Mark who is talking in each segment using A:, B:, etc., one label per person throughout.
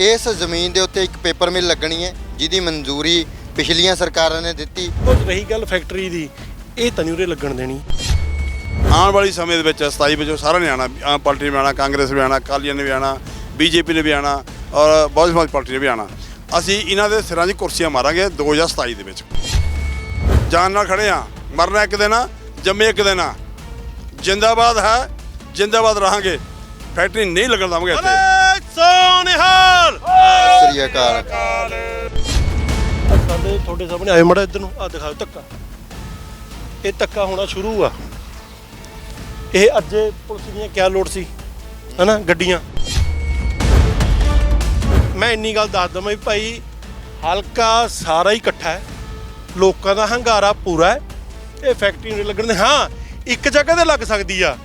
A: ਇਸ ਜ਼ਮੀਨ ਦੇ ਉੱਤੇ ਇੱਕ ਪੇਪਰ ਮਿਲ ਲੱਗਣੀ ਹੈ ਜਿਹਦੀ ਮਨਜ਼ੂਰੀ ਪਿਛਲੀਆਂ ਸਰਕਾਰਾਂ ਨੇ ਦਿੱਤੀ।
B: ਉਹ ਰਹੀ ਗੱਲ ਫੈਕਟਰੀ ਦੀ ਇਹ ਤਾਂ ਨਹੀਂ ਉਰੇ ਲੱਗਣ ਦੇਣੀ।
C: ਆਉਣ ਵਾਲੀ ਸਮੇਂ ਦੇ ਵਿੱਚ 27 ਵਿੱਚ ਸਾਰਿਆਂ ਨੇ ਆਣਾ ਆਮ ਪਾਰਟੀ ਨੇ ਵੀ ਆਉਣਾ ਕਾਂਗਰਸ ਵੀ ਆਉਣਾ ਅਕਾਲੀਆਂ ਨੇ ਵੀ ਆਉਣਾ ਬੀਜੇਪੀ ਨੇ ਵੀ ਆਉਣਾ ਔਰ ਬਹੁਤ ਸਮਾਜ ਪਾਰਟੀ ਨੇ ਵੀ ਆਉਣਾ। ਅਸੀਂ ਇਹਨਾਂ ਦੇ ਸਿਰਾਂ 'ਚ ਕੁਰਸੀਆਂ ਮਾਰਾਂਗੇ 2027 ਦੇ ਵਿੱਚ। ਜਾਨ ਨਾਲ ਖੜੇ ਆ ਮਰਨਾ ਇੱਕ ਦਿਨ ਆ ਜੰਮੇ ਇੱਕ ਦਿਨ ਆ। ਜਿੰਦਾਬਾਦ ਹੈ ਜਿੰਦਾਬਾਦ ਰਹਾਂਗੇ। ਫੈਕਟਰੀ ਨਹੀਂ ਲੱਗਣ ਦਵਾਂਗੇ ਇੱਥੇ।
B: ਸੋਨਿਹਾਲ
A: ਸ੍ਰੀ ਅਕਾਲ।
B: ਸਾਡੇ ਤੁਹਾਡੇ ਸਾਹਮਣੇ ਆਏ ਮੜਾ ਇੱਧਰ ਨੂੰ ਆ ਦਿਖਾਓ ਧੱਕਾ। ਇਹ ਧੱਕਾ ਹੋਣਾ ਸ਼ੁਰੂ ਆ। ਇਹ ਅੱਜੇ ਪੁਲਿਸ ਦੀਆਂ ਕਿਆ ਲੋੜ ਸੀ, ਹਨਾ, ਗੱਡੀਆਂ? ਮੈਂ ਇੰਨੀ ਗੱਲ ਦੱਸ ਦਵਾਂ ਵੀ ਭਾਈ, ਹਲਕਾ ਸਾਰਾ ਹੀ ਇਕੱਠਾ ਹੈ। ਲੋਕਾਂ ਦਾ ਹੰਗਾਰਾ ਪੂਰਾ ਹੈ। ਇਹ ਫੈਕਟਰੀ ਨੂੰ ਲੱਗਣ ਦੇ, ਹਾਂ, ਇੱਕ ਜਗ੍ਹਾ ਤੇ ਲੱਗ ਸਕਦੀ ਆ।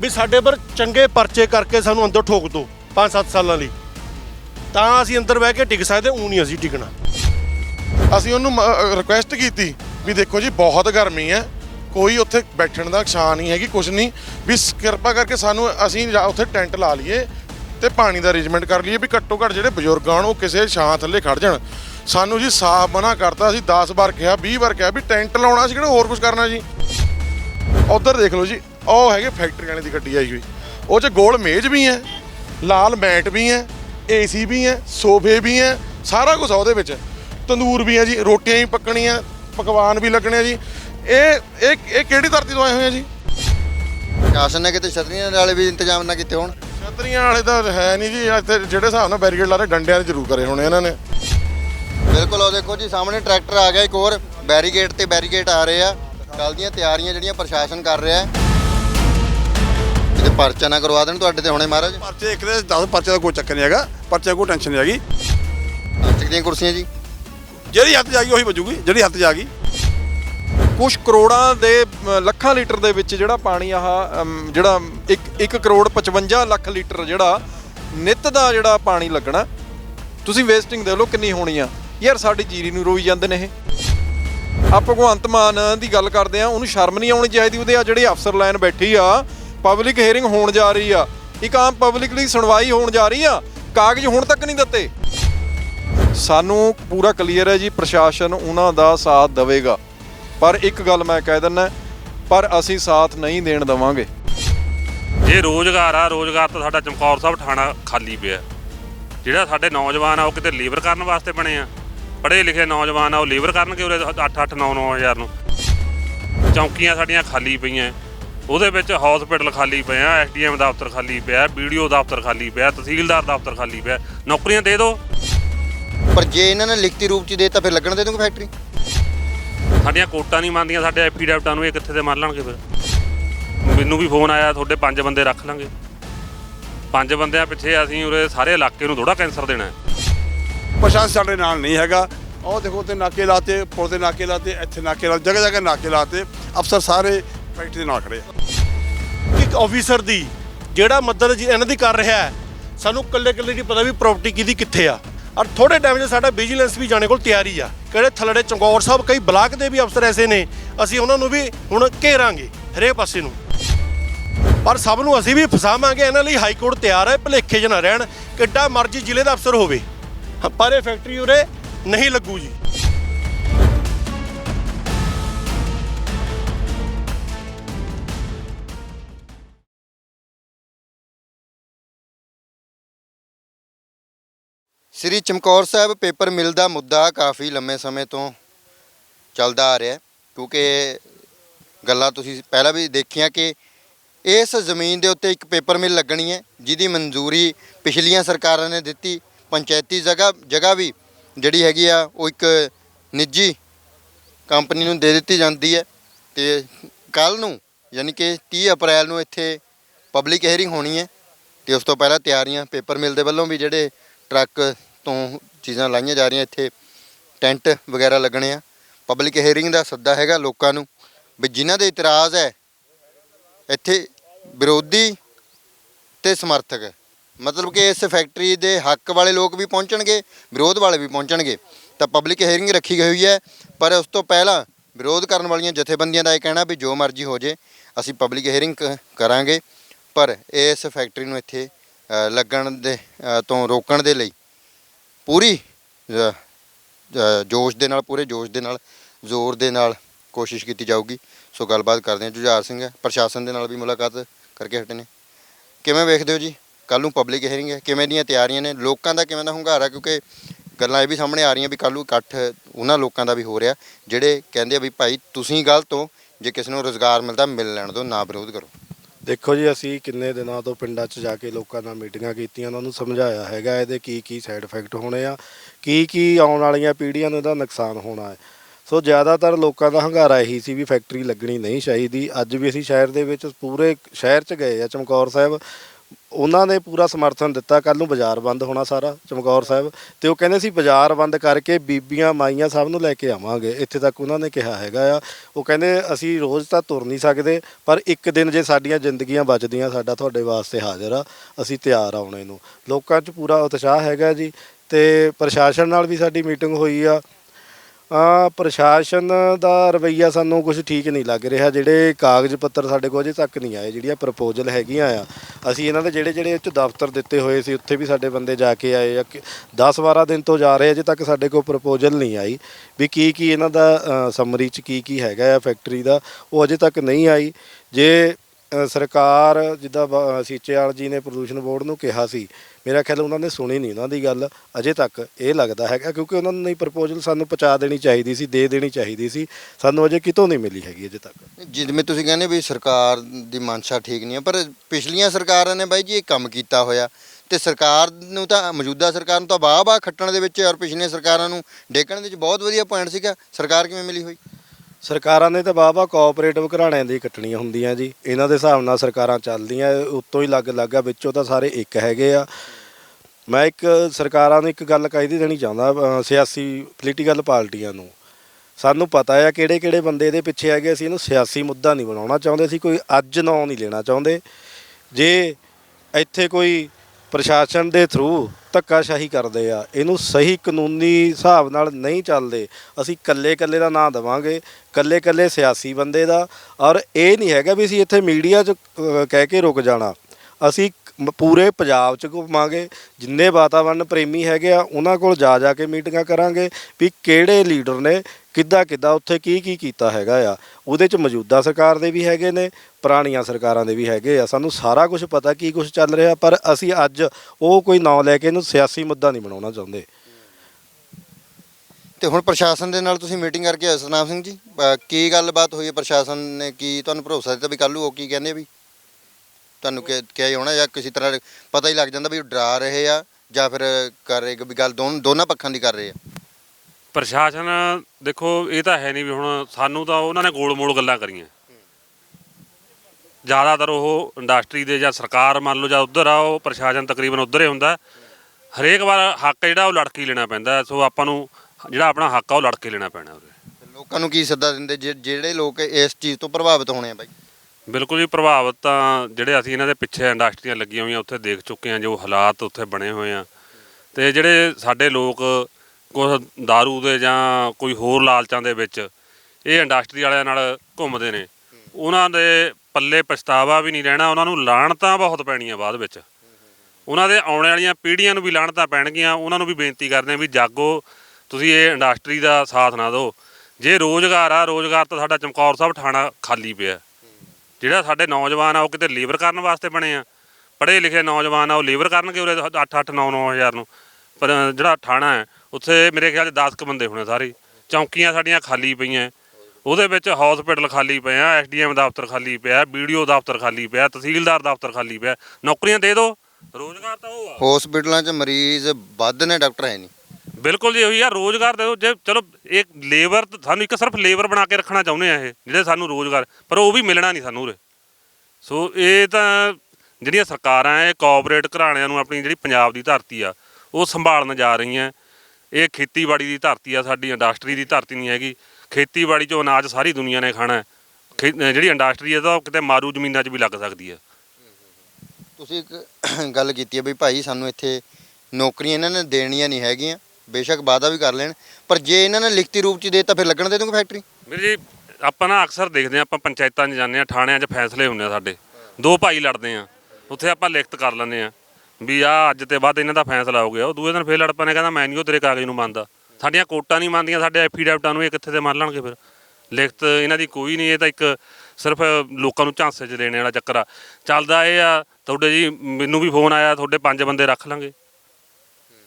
B: ਵੀ ਸਾਡੇ ਪਰ ਚੰਗੇ ਪਰਚੇ ਕਰਕੇ ਸਾਨੂੰ ਅੰਦਰ ਠੋਕ ਦੋ। 5-7 ਸਾਲਾਂ ਲਈ। ਤਾਂ ਅਸੀਂ ਅੰਦਰ ਬਹਿ ਕੇ ਟਿਕ ਸਕਦੇ ਊਂ ਨਹੀਂ ਅਸੀਂ ਟਿਕਣਾ।
D: ਅਸੀਂ ਉਹਨੂੰ ਰਿਕੁਐਸਟ ਕੀਤੀ ਵੀ ਦੇਖੋ ਜੀ, ਬਹੁਤ ਗਰਮੀ ਹੈ। ਕੋਈ ਉੱਥੇ ਬੈਠਣ ਦਾ ਛਾਂ ਨਹੀਂ ਹੈਗੀ ਕੁਝ ਨਹੀਂ। ਵੀ ਸ- ਕਿਰਪਾ ਕਰਕੇ ਸਾਨੂੰ ਅਸੀਂ ਉੱਥੇ ਟੈਂਟ ਲਾ ਲਈਏ ਤੇ ਪਾਣੀ ਦਾ ਅਰੇਂਜਮੈਂਟ ਕਰ ਲਈਏ ਵੀ ਘੱਟੋ ਘੱਟ ਜਿਹੜੇ ਬਜ਼ੁਰਗ ਆਣ ਉਹ ਕਿਸੇ ਛਾਂ ਥੱਲੇ ਖੜ ਜਾਣ। ਸਾਨੂੰ ਜੀ ਸਾਫ਼ ਮਨਾ ਕਰਤਾ, ਅਸੀਂ 10 ਵਾਰ ਕਿਹਾ 20 ਵਾਰ ਕਿਹਾ ਵੀ ਟੈਂਟ ਲਾਉਣਾ ਸੀ ਕਿਹੜਾ ਹੋਰ ਕੁਝ ਕਰਨਾ ਜੀ? ਉਧਰ ਦੇਖ ਲਓ ਜੀ, ਉਹ ਹੈਗੇ ਫੈਕਟਰੀ ਵਾਲੇ ਦੀ ਗੱਡੀ ਆਈ ਹੋਈ। ਉਹ 'ਚ ਗੋਲ ਮੇਜ਼ ਵੀ ਹੈ। ਲਾਲ ਮੈਟ ਵੀ ਹੈ ਏਸੀ ਵੀ ਹੈ ਸੋਫੇ ਵੀ ਹੈ ਸਾਰਾ ਕੁਝ ਆ ਉਹਦੇ ਵਿੱਚ। ਤੰਦੂਰ ਵੀ ਹੈ ਜੀ ਰੋਟੀਆਂ ਵੀ ਪੱਕਣੀਆਂ ਪਕਵਾਨ ਵੀ ਲੱਗਣੇ ਆ ਜੀ। ਇਹ ਇਹ ਇਹ ਕਿਹੜੀ ਧਰਤੀ ਤੋਂ ਆਏ ਹੋਏ ਆ ਜੀ?
A: ਸ਼ਾਸਨ ਨੇ ਕਿਤੇ ਛਤਰੀਆਂ ਵਾਲੇ ਵੀ ਇੰਤਜ਼ਾਮ ਨਾ ਕੀਤੇ ਹੋਣ?
D: ਛਤਰੀਆਂ ਵਾਲੇ ਤਾਂ ਹੈ ਨਹੀਂ ਜੀ ਇੱਥੇ ਜਿਹੜੇ ਹਿਸਾਬ ਨਾਲ ਬੈਰੀਕੇਡ ਲਾ ਰਹੇ ਡੰਡਿਆਂ ਦੇ ਜ਼ਰੂਰ ਕਰੇ ਹੋਣੇ ਇਹਨਾਂ ਨੇ।
A: ਬਿਲਕੁਲ ਉਹ ਦੇਖੋ ਜੀ ਸਾਹਮਣੇ ਟਰੈਕਟਰ ਆ ਗਿਆ ਇੱਕ ਹੋਰ ਬੈਰੀਗੇਡ ਤੇ ਬੈਰੀਗੇਡ ਆ ਰਹੇ ਆ। ਕੱਲ ਦੀਆਂ ਤਿਆਰੀਆਂ ਜਿਹੜੀਆਂ ਪ੍ਰਸ਼ਾਸਨ ਕਰ ਰਿਹਾ ਹੈ ਇਹਦੇ ਪਰਚਾ ਨਾ ਕਰਵਾ ਦੇਣ ਤੁਹਾਡੇ ਤੇ ਹੁਣੇ ਮਹਾਰਾਜ?
C: ਪਰਚੇ ਇੱਕ ਦੇ 10 ਪਰਚੇ ਦਾ ਕੋਈ ਚੱਕਰ ਨਹੀਂ ਹੈਗਾ। ਪਰਚੇ ਕੋਈ ਟੈਨਸ਼ਨ ਨਹੀਂ ਹੈਗੀ।
A: ਪਲਾਸਟਿਕ ਦੀਆਂ ਕੁਰਸੀਆਂ ਜੀ।
C: ਜਿਹੜੀ ਹੱਥ ਗਈ ਉਹੀ ਵੱਜੂਗੀ। ਜਿਹੜੀ ਹੱਥ ਗਈ।
E: ਕੁਝ ਕਰੋੜਾਂ ਦੇ ਅਮ, ਲੱਖਾਂ ਲੀਟਰ ਦੇ ਵਿੱਚ ਜਿਹੜਾ ਪਾਣੀ ਆਹ ਅਮ, ਜਿਹੜਾ 1 1 ਕਰੋੜ 55 ਲੱਖ ਲੀਟਰ ਜਿਹੜਾ ਨਿੱਤ ਦਾ ਜਿਹੜਾ ਪਾਣੀ ਲੱਗਣਾ ਤੁਸੀਂ ਵੇਸਟਿੰਗ ਦੇਖ ਲਓ ਕਿੰਨੀ ਹੋਣੀ ਆ। ਯਾਰ ਸਾਡੀ ਜੀਰੀ ਨੂੰ ਰੋਈ ਜਾਂਦੇ ਨੇ ਇਹ। ਆ ਭਗਵੰਤ ਮਾਨ ਦੀ ਗੱਲ ਕਰਦੇ ਆ ਉਹਨੂੰ ਸ਼ਰਮ ਨਹੀਂ ਆਉਣੀ ਚਾਹੀਦੀ ਉਹਦੇ ਆ ਜਿਹੜੇ ਅਫਸਰ ਲਾਈਨ ਬੈਠੀ ਆ ਪਬਲਿਕ ਹੀਅਰਿੰਗ ਹੋਣ ਜਾ ਰਹੀ ਆ। ਇੱਕ ਆਮ ਪਬਲਿਕ ਲਈ ਸੁਣਵਾਈ ਹੋਣ ਜਾ ਰਹੀ ਆ। ਕਾਗਜ਼ ਹੁਣ ਤੱਕ ਨਹੀਂ ਦਿੱਤੇ। ਸਾਨੂੰ ਪੂਰਾ ਕਲੀਅਰ ਹੈ ਜੀ, ਪ੍ਰਸ਼ਾਸਨ ਉਹਨਾਂ ਦਾ ਸਾਥ ਦੇਵੇਗਾ। ਪਰ ਇੱਕ ਗੱਲ ਮੈਂ ਕਹਿ ਦਿੰਦਾ, ਪਰ ਅਸੀਂ ਸਾਥ ਨਹੀਂ ਦੇਣ ਦੇਵਾਂਗੇ।
F: ਇਹ ਰੋਜ਼ਗਾਰ ਆ, ਰੋਜ਼ਗਾਰ ਤਾਂ ਸਾਡਾ ਚਮਕੌਰ ਸਾਹਿਬ ਠਾਣਾ ਖਾਲੀ ਪਿਆ। ਜਿਹੜਾ ਸਾਡੇ ਨੌਜਵਾਨ ਆ, ਉਹ ਕਿਤੇ ਲੇਬਰ ਕਰਨ ਵਾਸਤੇ ਬਣੇ ਆ। ਪੜ੍ਹੇ ਲਿਖੇ ਨੌਜਵਾਨ ਆ, ਉਹ ਲੇਬਰ ਕਰਨਗੇ ਉਰੇ 8 8 9 9000 ਨੂੰ। ਚੌਂਕੀਆਂ ਸਾਡੀਆਂ ਖਾਲੀ ਪਈਆਂ। ਉਹਦੇ ਵਿੱਚ ਹਸਪੀਟਲ ਖਾਲੀ ਪਏ ਆ ਐਸਡੀਐਮ ਦਫ਼ਤਰ ਖਾਲੀ ਪਿਆ ਵੀਡੀਓ ਦਫ਼ਤਰ ਖਾਲੀ ਪਿਆ ਤਹਿਸੀਲਦਾਰ ਦਫ਼ਤਰ ਖਾਲੀ ਪਿਆ। ਨੌਕਰੀਆਂ ਦੇ ਦਿਓ।
A: ਪਰ ਜੇ ਇਹਨਾਂ ਨੇ ਲਿਖਤੀ ਰੂਪ ਚ ਦੇ ਤਾਂ ਫਿਰ ਲੱਗਣ ਦੇ ਦੂੰਗੇ ਫੈਕਟਰੀ
F: ਸਾਡੀਆਂ ਕੋਟਾਂ ਨਹੀਂ ਮੰਨਦੀਆਂ ਸਾਡੇ ਐਫੀਡੈਵਿਟਾਂ ਨੂੰ ਇਹ ਕਿੱਥੇ ਤੇ ਮੰਨ ਲੈਣਗੇ ਫਿਰ? ਮੈਨੂੰ ਵੀ ਫੋਨ ਆਇਆ ਤੁਹਾਡੇ ਪੰਜ ਬੰਦੇ ਰੱਖ ਲਾਂਗੇ। ਪੰਜ ਬੰਦਿਆਂ ਪਿੱਛੇ ਅਸੀਂ ਉਰੇ ਸਾਰੇ ਇਲਾਕੇ ਨੂੰ ਥੋੜਾ ਕੈਂਸਰ ਦੇਣਾ ਹੈ।
C: ਪ੍ਰਸ਼ਾਸਨ ਸਾਡੇ ਨਾਲ ਨਹੀਂ ਹੈਗਾ। ਉਹ ਦੇਖੋ ਤੇ ਨਾਕੇ ਲਾਤੇ ਪੁਲ ਨਾਕੇ ਲਾਤੇ ਇੱਥੇ ਨਾਕੇ ਲਾ ਜਗ੍ਹਾ ਜਗ੍ਹਾ ਨਾਕੇ ਲਾਤੇ। ਅਫਸਰ ਸਾਰੇ ਫੈਕਟਰੀ ਦੇ ਨਾਲ ਖੜੇ ਆ।
B: ਇੱਕ ਆਫੀਸਰ ਦੀ ਜਿਹੜਾ ਮਦਦ ਜੀ ਇਹਨਾਂ ਦੀ ਕਰ ਰਿਹਾ ਹੈ, ਸਾਨੂੰ ਕੱਲੇ ਕੱਲੇ ਨਹੀਂ ਪਤਾ ਵੀ ਪ੍ਰਾਪਰਟੀ ਕਿਹਦੀ ਕਿੱਥੇ ਆ। ਔਰ ਥੋੜੇ ਟਾਈਮ 'ਚ ਸਾਡਾ ਵਿਜੀਲੈਂਸ ਵੀ ਜਾਣੇ ਕੋਲ ਤਿਆਰੀ ਆ। ਕਿਹੜੇ ਥੱਲੜੇ ਚੰਗੌਰ ਸਾਹਿਬ, ਕਈ ਬਲਾਕ ਦੇ ਵੀ ਅਫਸਰ ਐਸੇ ਨੇ, ਅਸੀਂ ਉਹਨਾਂ ਨੂੰ ਵੀ ਹੁਣ ਘੇਰਾਂਗੇ, ਹਰੇਕ ਪਾਸੇ ਨੂੰ। ਪਰ ਸਭ ਨੂੰ ਅਸੀਂ ਵੀ ਫਸਾਵਾਂਗੇ, ਇਹਨਾਂ ਲਈ ਹਾਈ ਕੋਰਟ ਤਿਆਰ ਹੈ, ਭਲੇਖੇ 'ਚ ਨਾ ਰਹਿਣ, ਕਿੱਡਾ ਮਰਜ਼ੀ ਜ਼ਿਲ੍ਹੇ ਦਾ ਅਫਸਰ ਹੋਵੇ। ਪਰ ਇਹ ਫੈਕਟਰੀ ਉਰੇ ਨਹੀਂ ਲੱਗੂ ਜੀ।
A: ਸ੍ਰੀ ਚਮਕੌਰ ਸਾਹਿਬ ਪੇਪਰ ਮਿਲ ਦਾ ਮੁੱਦਾ ਕਾਫੀ ਲੰਮੇ ਸਮੇਂ ਤੋਂ ਚੱਲਦਾ ਆ ਰਿਹਾ ਹੈ, ਕਿਉਂਕਿ ਗੱਲਾਂ ਤੁਸੀਂ ਪਹਿਲਾਂ ਵੀ ਦੇਖੀਆਂ ਕਿ ਇਸ ਜ਼ਮੀਨ ਦੇ ਉੱਤੇ ਇੱਕ ਪੇਪਰ ਮਿਲ ਲੱਗਣੀ ਹੈ, ਜਿਹਦੀ ਮਨਜ਼ੂਰੀ ਪਿਛਲੀਆਂ ਸਰਕਾਰਾਂ ਨੇ ਦਿੱਤੀ, ਪੰਚਾਇਤੀ ਜਗ੍ਹਾ ਜਗ੍ਹਾ ਵੀ ਜਿਹੜੀ ਹੈਗੀ ਆ, ਉਹ ਇੱਕ ਨਿੱਜੀ ਕੰਪਨੀ ਨੂੰ ਦੇ ਦਿੱਤੀ ਜਾਂਦੀ ਹੈ ਤੇ ਕੱਲ ਨੂੰ ਯਾਨੀ ਕਿ 30 ਅਪ੍ਰੈਲ ਨੂੰ ਇੱਥੇ ਪਬਲਿਕ ਹੀਅਰਿੰਗ ਹੋਣੀ ਹੈ ਤੇ ਉਸ ਤੋਂ ਪਹਿਲਾਂ ਤਿਆਰੀਆਂ ਪੇਪਰ ਮਿਲ ਦੇ ਵੱਲੋਂ ਵੀ ਜਿਹੜੇ ਟਰੱਕ ਤੋਂ ਚੀਜ਼ਾਂ ਲਾਈਆਂ ਜਾ ਰਹੀਆਂ, ਇੱਥੇ ਟੈਂਟ ਵਗੈਰਾ ਲੱਗਣੇ ਆ। ਪਬਲਿਕ ਹੀਅਰਿੰਗ ਦਾ ਸੱਦਾ ਹੈਗਾ ਲੋਕਾਂ ਨੂੰ ਵੀ ਜਿਨ੍ਹਾਂ ਦੇ ਇਤਰਾਜ਼ ਹੈ, ਇੱਥੇ ਵਿਰੋਧੀ ਤੇ ਸਮਰਥਕ। ਮਤਲਬ ਕਿ ਇਸ ਫੈਕਟਰੀ ਦੇ ਹੱਕ ਵਾਲੇ ਲੋਕ ਵੀ ਪਹੁੰਚਣਗੇ, ਵਿਰੋਧ ਵਾਲੇ ਵੀ ਪਹੁੰਚਣਗੇ। ਤਾਂ ਪਬਲਿਕ ਹੀਅਰਿੰਗ ਰੱਖੀ ਗਈ ਹੋਈ ਹੈ, ਪਰ ਉਸ ਤੋਂ ਪਹਿਲਾਂ ਵਿਰੋਧ ਕਰਨ ਵਾਲੀਆਂ ਜਥੇਬੰਦੀਆਂ ਦਾ ਇਹ ਕਹਿਣਾ ਵੀ ਜੋ ਮਰਜ਼ੀ ਹੋ ਜੇ, ਅਸੀਂ ਪਬਲਿਕ ਹੀਅਰਿੰਗ ਕਰਾਂਗੇ। ਪਰ ਇਸ ਫੈਕਟਰੀ ਨੂੰ ਇੱਥੇ ਲੱਗਣ ਦੇ ਤੋਂ ਰੋਕਣ ਦੇ ਲਈ ਪੂਰੀ ਜੋਸ਼ ਦੇ ਨਾਲ, ਪੂਰੇ ਜੋਸ਼ ਦੇ ਨਾਲ, ਜ਼ੋਰ ਦੇ ਨਾਲ ਕੋਸ਼ਿਸ਼ ਕੀਤੀ ਜਾਊਗੀ। ਸੋ ਗੱਲਬਾਤ ਕਰਦੇ ਹਾਂ, ਜੁਝਾਰ ਸਿੰਘ ਹੈ, ਪ੍ਰਸ਼ਾਸਨ ਦੇ ਨਾਲ ਵੀ ਮੁਲਾਕਾਤ ਕਰਕੇ ਹਟੇ ਨੇ। ਕਿਵੇਂ ਵੇਖਦੇ ਹੋ ਜੀ? ਕੱਲ ਨੂੰ ਪਬਲਿਕ ਹੀਅਰਿੰਗ ਹੈ। ਕਿਵੇਂ ਦੀਆਂ ਤਿਆਰੀਆਂ ਨੇ? ਲੋਕਾਂ ਦਾ ਕਿਵੇਂ ਦਾ ਹੁੰਗਾਰਾ? ਕਿਉਂਕਿ ਗੱਲਾਂ ਇਹ ਵੀ ਸਾਹਮਣੇ ਆ ਰਹੀਆਂ ਵੀ ਕੱਲ ਨੂੰ ਇਕੱਠ ਉਹਨਾਂ ਲੋਕਾਂ ਦਾ ਵੀ ਹੋ ਰਿਹਾ, ਜਿਹੜੇ ਕਹਿੰਦੇ ਆ ਵੀ ਭਾਈ ਤੁਸੀਂ ਗਲਤ ਹੋ, ਜੇ ਕਿਸੇ ਨੂੰ ਰੋਜ਼ਗਾਰ ਮਿਲਦਾ, ਮਿਲ ਲੈਣ ਦਿਓ, ਨਾ ਵਿਰੋਧ ਕਰੋ।
G: ਦੇਖੋ ਜੀ, ਅਸੀਂ ਕਿੰਨੇ ਦਿਨਾਂ ਤੋਂ ਪਿੰਡਾਂ 'ਚ ਜਾ ਕੇ ਲੋਕਾਂ ਨਾਲ ਮੀਟਿੰਗਾਂ ਕੀਤੀਆਂ, ਉਹਨਾਂ ਨੂੰ ਸਮਝਾਇਆ ਹੈਗਾ ਇਹਦੇ ਕੀ ਕੀ ਸਾਈਡ ਇਫੈਕਟ ਹੋਣੇ ਆ, ਕੀ ਕੀ ਆਉਣ ਵਾਲੀਆਂ ਪੀੜ੍ਹੀਆਂ ਨੂੰ ਇਹਦਾ ਨੁਕਸਾਨ ਹੋਣਾ ਹੈ। ਸੋ ਜ਼ਿਆਦਾਤਰ ਲੋਕਾਂ ਦਾ ਹੰਗਾਰਾ ਇਹੀ ਸੀ ਵੀ ਫੈਕਟਰੀ ਲੱਗਣੀ ਨਹੀਂ ਚਾਹੀਦੀ। ਅੱਜ ਵੀ ਅਸੀਂ ਸ਼ਹਿਰ ਦੇ ਵਿੱਚ ਪੂਰੇ ਸ਼ਹਿਰ 'ਚ ਗਏ ਆ, ਚਮਕੌਰ ਸਾਹਿਬ। ਉਹਨਾਂ ਨੇ ਪੂਰਾ ਸਮਰਥਨ ਦਿੱਤਾ ਕੱਲ ਨੂੰ ਬਾਜ਼ਾਰ ਬੰਦ ਹੋਣਾ ਸਾਰਾ, ਚਮਕੌਰ ਸਾਹਿਬ। ਤੇ ਉਹ ਕਹਿੰਦੇ ਸੀ, ਬਾਜ਼ਾਰ ਬੰਦ ਕਰਕੇ ਬੀਬੀਆਂ, ਮਾਈਆਂ ਸਭ ਨੂੰ ਲੈ ਕੇ ਆਵਾਂਗੇ। ਇੱਥੇ ਤੱਕ ਉਹਨਾਂ ਨੇ ਕਿਹਾ ਹੈਗਾ ਆ। ਉਹ ਕਹਿੰਦੇ, ਅਸੀਂ ਰੋਜ਼ ਤਾਂ ਤੁਰ ਨਹੀਂ ਸਕਦੇ, ਪਰ ਇੱਕ ਦਿਨ ਜੇ ਸਾਡੀਆਂ ਜ਼ਿੰਦਗੀਆਂ ਬਚਦੀਆਂ, ਸਾਡਾ ਤੁਹਾਡੇ ਵਾਸਤੇ ਹਾਜ਼ਰ ਆ। ਅਸੀਂ ਤਿਆਰ ਆਉਣੇ ਨੂੰ। ਲੋਕਾਂ 'ਚ ਪੂਰਾ ਉਤਸ਼ਾਹ ਹੈਗਾ ਜੀ। ਤੇ ਪ੍ਰਸ਼ਾਸਨ ਨਾਲ ਵੀ ਸਾਡੀ ਮੀਟਿੰਗ ਹੋਈ ਆ। ਆ ਪ੍ਰਸ਼ਾਸਨ ਦਾ ਰਵੱਈਆ ਸਾਨੂੰ ਕੁਝ ਠੀਕ ਨਹੀਂ ਲੱਗ ਰਿਹਾ। ਜਿਹੜੇ ਕਾਗਜ਼ ਪੱਤਰ ਸਾਡੇ ਕੋਲ ਅਜੇ ਤੱਕ ਨਹੀਂ ਆਏ, ਜਿਹੜੀਆਂ ਪ੍ਰਪੋਜ਼ਲ ਹੈਗੀਆਂ ਆ। ਅਸੀਂ ਇਹਨਾਂ ਦੇ ਜਿਹੜੇ ਜਿਹੜੇ ਉੱਚ ਦਫ਼ਤਰ ਦਿੱਤੇ ਹੋਏ ਸੀ, ਉੱਥੇ ਵੀ ਸਾਡੇ ਬੰਦੇ ਜਾ ਕੇ ਆਏ ਆ। 10 12 ਦਿਨ ਤੋਂ ਜਾ ਰਹੇ, ਅਜੇ ਤੱਕ ਸਾਡੇ ਕੋਲ ਪ੍ਰਪੋਜ਼ਲ ਨਹੀਂ ਆਈ ਵੀ ਕੀ ਕੀ ਇਹਨਾਂ ਦਾ ਸਮਰੀ ਚ ਕੀ ਕੀ ਹੈਗਾ ਆ ਫੈਕਟਰੀ ਦਾ। ਉਹ ਅਜੇ ਤੱਕ ਨਹੀਂ ਆਈ। ਜੇ ਅ, ਸਰਕਾਰ ਜਿੱਦਾਂ ਬ- ਸੀਚੇਵਾਲ ਜੀ ਨੇ ਪ੍ਰਦੂਸ਼ਣ ਬੋਰਡ ਨੂੰ ਕਿਹਾ ਸੀ ਮੇਰਾ ਖਿਆਲ ਉਹਨਾਂ ਨੇ ਸੁਣੀ ਨਹੀਂ ਉਹਨਾਂ ਦੀ ਗੱਲ ਅਜੇ ਤੱਕ ਇਹ ਲੱਗਦਾ ਹੈਗਾ ਕਿਉਂਕਿ ਉਹਨਾਂ ਨੂੰ ਪ੍ਰਪੋਜ਼ਲ ਸਾਨੂੰ ਪਹੁੰਚਾ ਦੇਣੀ ਚਾਹੀਦੀ ਸੀ ਦੇ ਦੇਣੀ ਚਾਹੀਦੀ ਸੀ ਸਾਨੂੰ ਅਜੇ ਕਿਤੋਂ ਨਹੀਂ ਮਿਲੀ ਹੈਗੀ ਅਜੇ ਤੱਕ।
A: ਜਿਵੇਂ ਤੁਸੀਂ ਕਹਿੰਦੇ ਵੀ ਸਰਕਾਰ ਦੀ ਮਨਸ਼ਾ ਠੀਕ ਨਹੀਂ ਹੈ ਪਰ ਪਿਛਲੀਆਂ ਸਰਕਾਰਾਂ ਨੇ ਬਾਈ ਜੀ ਇਹ ਕੰਮ ਕੀਤਾ ਹੋਇਆ ਤੇ ਸਰਕਾਰ ਨੂੰ ਤਾਂ ਮੌਜੂਦਾ ਸਰਕਾਰ ਨੂੰ ਤਾਂ ਵਾਹ ਵਾਹ ਖੱਟਣ ਦੇ ਵਿੱਚ ਔਰ ਪਿਛਲੀਆਂ ਸਰਕਾਰਾਂ ਨੂੰ ਡੇਕਣ ਦੇ ਵਿੱਚ ਬਹੁਤ ਵਧੀਆ ਪੁਆਇੰਟ ਸੀਗਾ ਸਰਕਾਰ ਕਿਵੇਂ ਮਿਲੀ ਹੋਈ?
G: ਸਰਕਾਰਾਂ ਨੇ ਤਾਂ ਵਾਹਵਾ ਕੋਆਪਰੇਟਿਵ ਘਰਾਣਿਆਂ ਦੀ ਕੱਟਣੀਆਂ ਹੁੰਦੀਆਂ ਜੀ। ਇਹਨਾਂ ਦੇ ਹਿਸਾਬ ਨਾਲ ਸਰਕਾਰਾਂ ਚੱਲਦੀਆਂ ਉੱਤੋਂ ਹੀ ਲੱਗ ਲੱਗਾ ਵਿੱਚੋਂ ਤਾਂ ਸਾਰੇ ਇੱਕ ਹੈਗੇ ਆ। ਮੈਂ ਇੱਕ ਸਰਕਾਰਾਂ ਨੂੰ ਇੱਕ ਗੱਲ ਕਹਿਦੀ ਦੇਣੀ ਚਾਹੁੰਦਾ ਅ, ਸਿਆਸੀ ਪੋਲੀਟੀਕਲ ਪਾਰਟੀਆਂ ਨੂੰ। ਸਾਨੂੰ ਪਤਾ ਆ ਕਿਹੜੇ ਕਿਹੜੇ ਬੰਦੇ ਇਹਦੇ ਪਿੱਛੇ ਹੈਗੇ ਅਸੀਂ ਇਹਨੂੰ ਸਿਆਸੀ ਮੁੱਦਾ ਨਹੀਂ ਬਣਾਉਣਾ ਚਾਹੁੰਦੇ ਸੀ ਕੋਈ ਅੱਜ ਨਾਂ ਨਹੀਂ ਲੈਣਾ ਚਾਹੁੰਦੇ। ਜੇ ਇੱਥੇ ਕੋਈ ਪ੍ਰਸ਼ਾਸਨ ਦੇ ਥਰੂ ਧੱਕਾਸ਼ਾਹੀ ਕਰਦੇ ਆ। ਇਹਨੂੰ ਸਹੀ ਕਾਨੂੰਨੀ ਹਿਸਾਬ ਨਾਲ ਨਹੀਂ ਚੱਲਦੇ। ਅਸੀਂ ਕੱਲੇ ਕੱਲੇ ਦਾ ਨਾਂ ਦੇਵਾਂਗੇ ਕੱਲੇ ਕੱਲੇ ਸਿਆਸੀ ਬੰਦੇ ਦਾ। ਔਰ ਇਹ ਨਹੀਂ ਹੈਗਾ ਵੀ ਅਸੀਂ ਇੱਥੇ ਮੀਡੀਆ 'ਚ ਅ, ਕਹਿ ਕੇ ਰੁਕ ਜਾਣਾ। ਅਸੀਂ ਮ- ਪੂਰੇ ਪੰਜਾਬ 'ਚ ਘੁੰਮਾਂਗੇ ਜਿੰਨੇ ਵਾਤਾਵਰਣ ਪ੍ਰੇਮੀ ਹੈਗੇ ਆ ਉਹਨਾਂ ਕੋਲ ਜਾ ਜਾ ਕੇ ਮੀਟਿੰਗਾਂ ਕਰਾਂਗੇ ਵੀ ਕਿਹੜੇ ਲੀਡਰ ਨੇ ਕਿੱਦਾਂ ਕਿੱਦਾਂ ਉੱਥੇ ਕੀ ਕੀ ਕੀਤਾ ਹੈਗਾ ਆ। ਉਹਦੇ 'ਚ ਮੌਜੂਦਾ ਸਰਕਾਰ ਦੇ ਵੀ ਹੈਗੇ ਨੇ ਪੁਰਾਣੀਆਂ ਸਰਕਾਰਾਂ ਦੇ ਵੀ ਹੈਗੇ ਆ। ਸਾਨੂੰ ਸਾਰਾ ਕੁਝ ਪਤਾ ਕੀ ਕੁਝ ਚੱਲ ਰਿਹਾ ਪਰ ਅਸੀਂ ਅੱਜ ਉਹ ਕੋਈ ਨਾਂ ਲੈ ਕੇ ਇਹਨੂੰ ਸਿਆਸੀ ਮੁੱਦਾ ਨਹੀਂ ਬਣਾਉਣਾ ਚਾਹੁੰਦੇ।
A: ਤੇ ਹੁਣ ਪ੍ਰਸ਼ਾਸਨ ਦੇ ਨਾਲ ਤੁਸੀਂ ਮੀਟਿੰਗ ਕਰਕੇ ਆਏ ਸਤਨਾਮ ਸਿੰਘ ਜੀ। ਅ, ਕੀ ਗੱਲਬਾਤ ਹੋਈ ਹੈ ਪ੍ਰਸ਼ਾਸਨ ਨੇ? ਕੀ ਤੁਹਾਨੂੰ ਭਰੋਸਾ ਦਿੱਤਾ ਵੀ ਕੱਲ੍ਹ ਨੂੰ ਉਹ ਕੀ ਕਹਿੰਦੇ ਵੀ? ਤੁਹਾਨੂੰ ਕਿ ਕਿਹਾ ਹੀ ਹੋਣਾ ਜਾਂ ਕਿਸੇ ਤਰ੍ਹਾਂ ਪਤਾ ਹੀ ਲੱਗ ਜਾਂਦਾ ਵੀ ਉਹ ਡਰਾ ਰਹੇ ਆ ਜਾਂ ਫਿਰ ਕਰ ਰਹੇ ਵੀ ਗੱਲ ਦੋਨ ਦੋਨਾਂ ਪੱਖਾਂ ਦੀ ਕਰ ਰਹੇ ਆ।
F: ਪ੍ਰਸ਼ਾਸਨ ਦੇਖੋ ਇਹ ਤਾਂ ਹੈ ਨਹੀਂ ਵੀ ਹੁਣ ਸਾਨੂੰ ਤਾਂ ਉਹਨਾਂ ਨੇ ਗੋਲ-ਮੋਲ ਗੱਲਾਂ ਕਰੀਆਂ। ਜ਼ਿਆਦਾਤਰ ਉਹ ਇੰਡਸਟਰੀ ਦੇ ਜਾਂ ਸਰਕਾਰ ਮੰਨ ਲਓ ਜਾਂ ਉਧਰ ਆ ਉਹ ਪ੍ਰਸ਼ਾਸਨ ਤਕਰੀਬਨ ਉਧਰ ਹੀ ਹੁੰਦਾ। ਹਰੇਕ ਵਾਰ ਹੱਕ ਜਿਹੜਾ ਉਹ ਲੜ ਕੇ ਹੀ ਲੈਣਾ ਪੈਂਦਾ ਸੋ ਆਪਾਂ ਨੂੰ ਜਿਹੜਾ ਆਪਣਾ ਹੱਕ ਆ ਉਹ ਲੜ ਕੇ ਲੈਣਾ ਪੈਣਾ ਉਰੇ।
A: ਲੋਕਾਂ ਨੂੰ ਕੀ ਸੱਦਾ ਦਿੰਦੇ? ਜੇ- ਜਿਹੜੇ ਲੋਕ ਇਸ ਚੀਜ਼ ਤੋਂ ਪ੍ਰਭਾਵਿਤ ਹੋਣੇ ਆ ਬਾਈ।
F: ਬਿਲਕੁਲ ਜੀ, ਪ੍ਰਭਾਵਿਤ ਤਾਂ ਜਿਹੜੇ ਅਸੀਂ ਇਹਨਾਂ ਦੇ ਪਿੱਛੇ ਇੰਡਸਟਰੀਆਂ ਲੱਗੀਆਂ ਹੋਈਆਂ ਉੱਥੇ ਦੇਖ ਚੁੱਕੇ ਹਾਂ, ਜੋ ਹਾਲਾਤ ਉੱਥੇ ਬਣੇ ਹੋਏ ਆ। ਤੇ ਜਿਹੜੇ ਸਾਡੇ ਲੋਕ ਕੁਝ दारू ਦੇ ਜਾਂ ਕੋਈ ਹੋਰ ਲਾਲਚਾਂ ਦੇ ਵਿੱਚ ਇਹ ਇੰਡਸਟਰੀ ਵਾਲਿਆਂ ਨਾਲ ਘੁੰਮਦੇ ਨੇ, ਉਹਨਾਂ ਦੇ ਪੱਲੇ ਪਛਤਾਵਾ ਵੀ ਨਹੀਂ ਰਹਿਣਾ, ਉਹਨਾਂ ਨੂੰ ਲਾਹਣਤਾਂ ਬਹੁਤ ਪੈਣੀਆਂ ਬਾਅਦ ਵਿੱਚ। ਉਹਨਾਂ ਦੇ ਆਉਣ ਵਾਲੀਆਂ ਪੀੜ੍ਹੀਆਂ ਨੂੰ ਵੀ ਲਾਹਣਤਾਂ ਪੈਣਗੀਆਂ, ਉਹਨਾਂ ਨੂੰ ਵੀ ਬੇਨਤੀ ਕਰਦੇ ਆ ਵੀ ਜਾਗੋ, ਤੁਸੀਂ ਇਹ ਇੰਡਸਟਰੀ ਦਾ ਸਾਥ ਨਾ ਦਿਓ। ਜੇ ਰੋਜ਼ਗਾਰ ਆ, ਰੋਜ਼ਗਾਰ ਤਾਂ ਸਾਡਾ ਚਮਕੌਰ ਸਾਹਿਬ ਠਾਣਾ ਖਾਲੀ ਪਿਆ। ਜਿਹੜਾ ਸਾਡੇ ਨੌਜਵਾਨ ਆ, ਉਹ ਕਿਤੇ ਲੀਵਰ ਕਰਨ ਵਾਸਤੇ ਬਣੇ ਆ। ਪੜ੍ਹੇ ਲਿਖੇ ਨੌਜਵਾਨ ਆ, ਉਹ ਲੀਵਰ ਕਰਨਗੇ ਉਰੇ 8 8 9 9000 ਨੂੰ ਪਰ ਜਿਹੜਾ ਥਾਣਾ ਹੈ, ਉੱਥੇ ਮੇਰੇ ਖਿਆਲ 'ਚ 10 ਕੁ ਬੰਦੇ ਹੋਣੇ ਸਾਰੇ। ਚੌਂਕੀਆਂ ਸਾਡੀਆਂ ਖਾਲੀ ਪਈਆਂ। ਉਹਦੇ ਵਿੱਚ ਹਸਪੀਟਲ ਖਾਲੀ ਪਏ ਆ ਐਸਡੀਐਮ ਦਫ਼ਤਰ ਖਾਲੀ ਪਿਆ ਵੀਡੀਓ ਦਫ਼ਤਰ ਖਾਲੀ ਪਿਆ, ਤਹਿਸੀਲਦਾਰ ਦਫ਼ਤਰ ਖਾਲੀ ਪਿਆ। ਨੌਕਰੀਆਂ ਦੇ ਦਿਓ ਰੋਜ਼ਗਾਰ ਤਾਂ ਉਹ ਆ।
A: ਹਸਪੀਟਲਾਂ 'ਚ ਮਰੀਜ਼ ਵੱਧ ਨੇ, ਡਾਕਟਰ ਹੈ ਨਹੀਂ।
F: ਬਿਲਕੁਲ ਜੀ, ਉਹੀ ਆ, ਰੋਜ਼ਗਾਰ ਦੇ ਦਿਓ ਜੇ ਚਲੋ ਇਹ ਲੇਬਰ ਸਾਨੂੰ ਇੱਕ ਸਿਰਫ ਲੇਬਰ ਬਣਾ ਕੇ ਰੱਖਣਾ ਚਾਹੁੰਦੇ ਆ ਇਹ, ਜਿਹੜੇ ਸਾਨੂੰ ਰੋਜ਼ਗਾਰ, ਪਰ ਉਹ ਵੀ ਮਿਲਣਾ ਨਹੀਂ ਸਾਨੂੰ ਉਰੇ। ਸੋ ਇਹ ਤਾਂ ਜਿਹੜੀਆਂ ਸਰਕਾਰਾਂ ਇਹ ਕੋਆਪਰੇਟ ਘਰਾਣਿਆਂ ਨੂੰ ਆਪਣੀ ਜਿਹੜੀ ਪੰਜਾਬ ਦੀ ਧਰਤੀ ਆ, ਉਹ ਸੰਭਾਲਣ ਜਾ ਰਹੀਆਂ। ਇਹ ਖੇਤੀਬਾੜੀ ਦੀ ਧਰਤੀ ਆ, ਸਾਡੀ ਇੰਡਸਟਰੀ ਦੀ ਧਰਤੀ ਨਹੀਂ ਹੈਗੀ। ਖੇਤੀਬਾੜੀ 'ਚੋਂ ਅਨਾਜ ਸਾਰੀ ਦੁਨੀਆ ਨੇ ਖਾਣਾ। ਹੈ। ਖੇ- ਜਿਹੜੀ ਇੰਡਸਟਰੀ ਹੈ ਤਾਂ ਉਹ ਕਿਤੇ ਮਾਰੂ ਜ਼ਮੀਨਾਂ 'ਚ ਵੀ ਲੱਗ ਸਕਦੀ ਹੈ
A: ਤੁਸੀਂ ਇੱਕ ਗੱਲ ਕੀਤੀ ਹੈ ਵੀ ਭਾਈ, ਸਾਨੂੰ ਇੱਥੇ ਨੌਕਰੀਆਂ ਇਹਨਾਂ ਨੇ ਦੇਣੀਆਂ ਨਹੀਂ ਹੈਗੀਆਂ। ਬੇਸ਼ੱਕ ਵਾਅਦਾ ਵੀ ਕਰ ਲੈਣ, ਪਰ ਜੇ ਇਹਨਾਂ ਨੇ ਲਿਖਤੀ ਰੂਪ 'ਚ ਦੇ ਤਾਂ ਫਿਰ ਲੱਗਣ ਦੇ ਦੂੰਗੇ ਫੈਕਟਰੀ
F: ਵੀਰ ਜੀ, ਆਪਾਂ ਨਾ ਅਕਸਰ ਦੇਖਦੇ ਆ ਆਪਾਂ ਪੰਚਾਇਤਾਂ 'ਚ ਜਾਂਦੇ ਆ ਥਾਣਿਆਂ 'ਚ ਫੈਸਲੇ ਹੁੰਦੇ ਆ ਸਾਡੇ। ਦੋ ਭਾਈ ਲੜਦੇ ਆ, ਉੱਥੇ ਆਪਾਂ ਲਿਖਤ ਕਰ ਲੈਂਦੇ ਆ, ਵੀ ਆ ਅੱਜ ਤੇ ਬਾਅਦ ਇਹਨਾਂ ਦਾ ਫੈਸਲਾ ਹੋ ਗਿਆ। ਉਹ ਦੂਏ ਦਿਨ ਫੇਰ ਲੜ ਪਏ ਨੇ ਕਹਿੰਦਾ ਮੈਂ ਨਹੀਂ ਉਹ ਤੇਰੇ ਕਾਗਜ਼ ਨੂੰ ਮੰਨਦਾ। ਸਾਡੀਆਂ ਕੋਟਾਂ ਨਹੀਂ ਮੰਨਦੀਆਂ, ਸਾਡੇ ਐਫੀਡੈਵਿਟਾਂ ਨੂੰ ਇਹ ਕਿੱਥੇ ਤੇ ਮੰਨ ਲੈਣਗੇ ਫਿਰ? ਲਿਖਤ ਇਹਨਾਂ ਦੀ ਕੋਈ ਨਹੀਂ ਇਹ ਤਾਂ ਇੱਕ ਸਿਰਫ ਲੋਕਾਂ ਨੂੰ ਝਾਂਸੇ 'ਚ ਦੇਣੇ ਵਾਲਾ ਚੱਕਰ ਆ। ਚੱਲਦਾ ਇਹ ਆ, ਤੁਹਾਡੇ ਜੀ, ਮੈਨੂੰ ਵੀ ਫੋਨ ਆਇਆ, ਤੁਹਾਡੇ ਪੰਜ ਬੰਦੇ ਰੱਖ ਲਾਂਗੇ।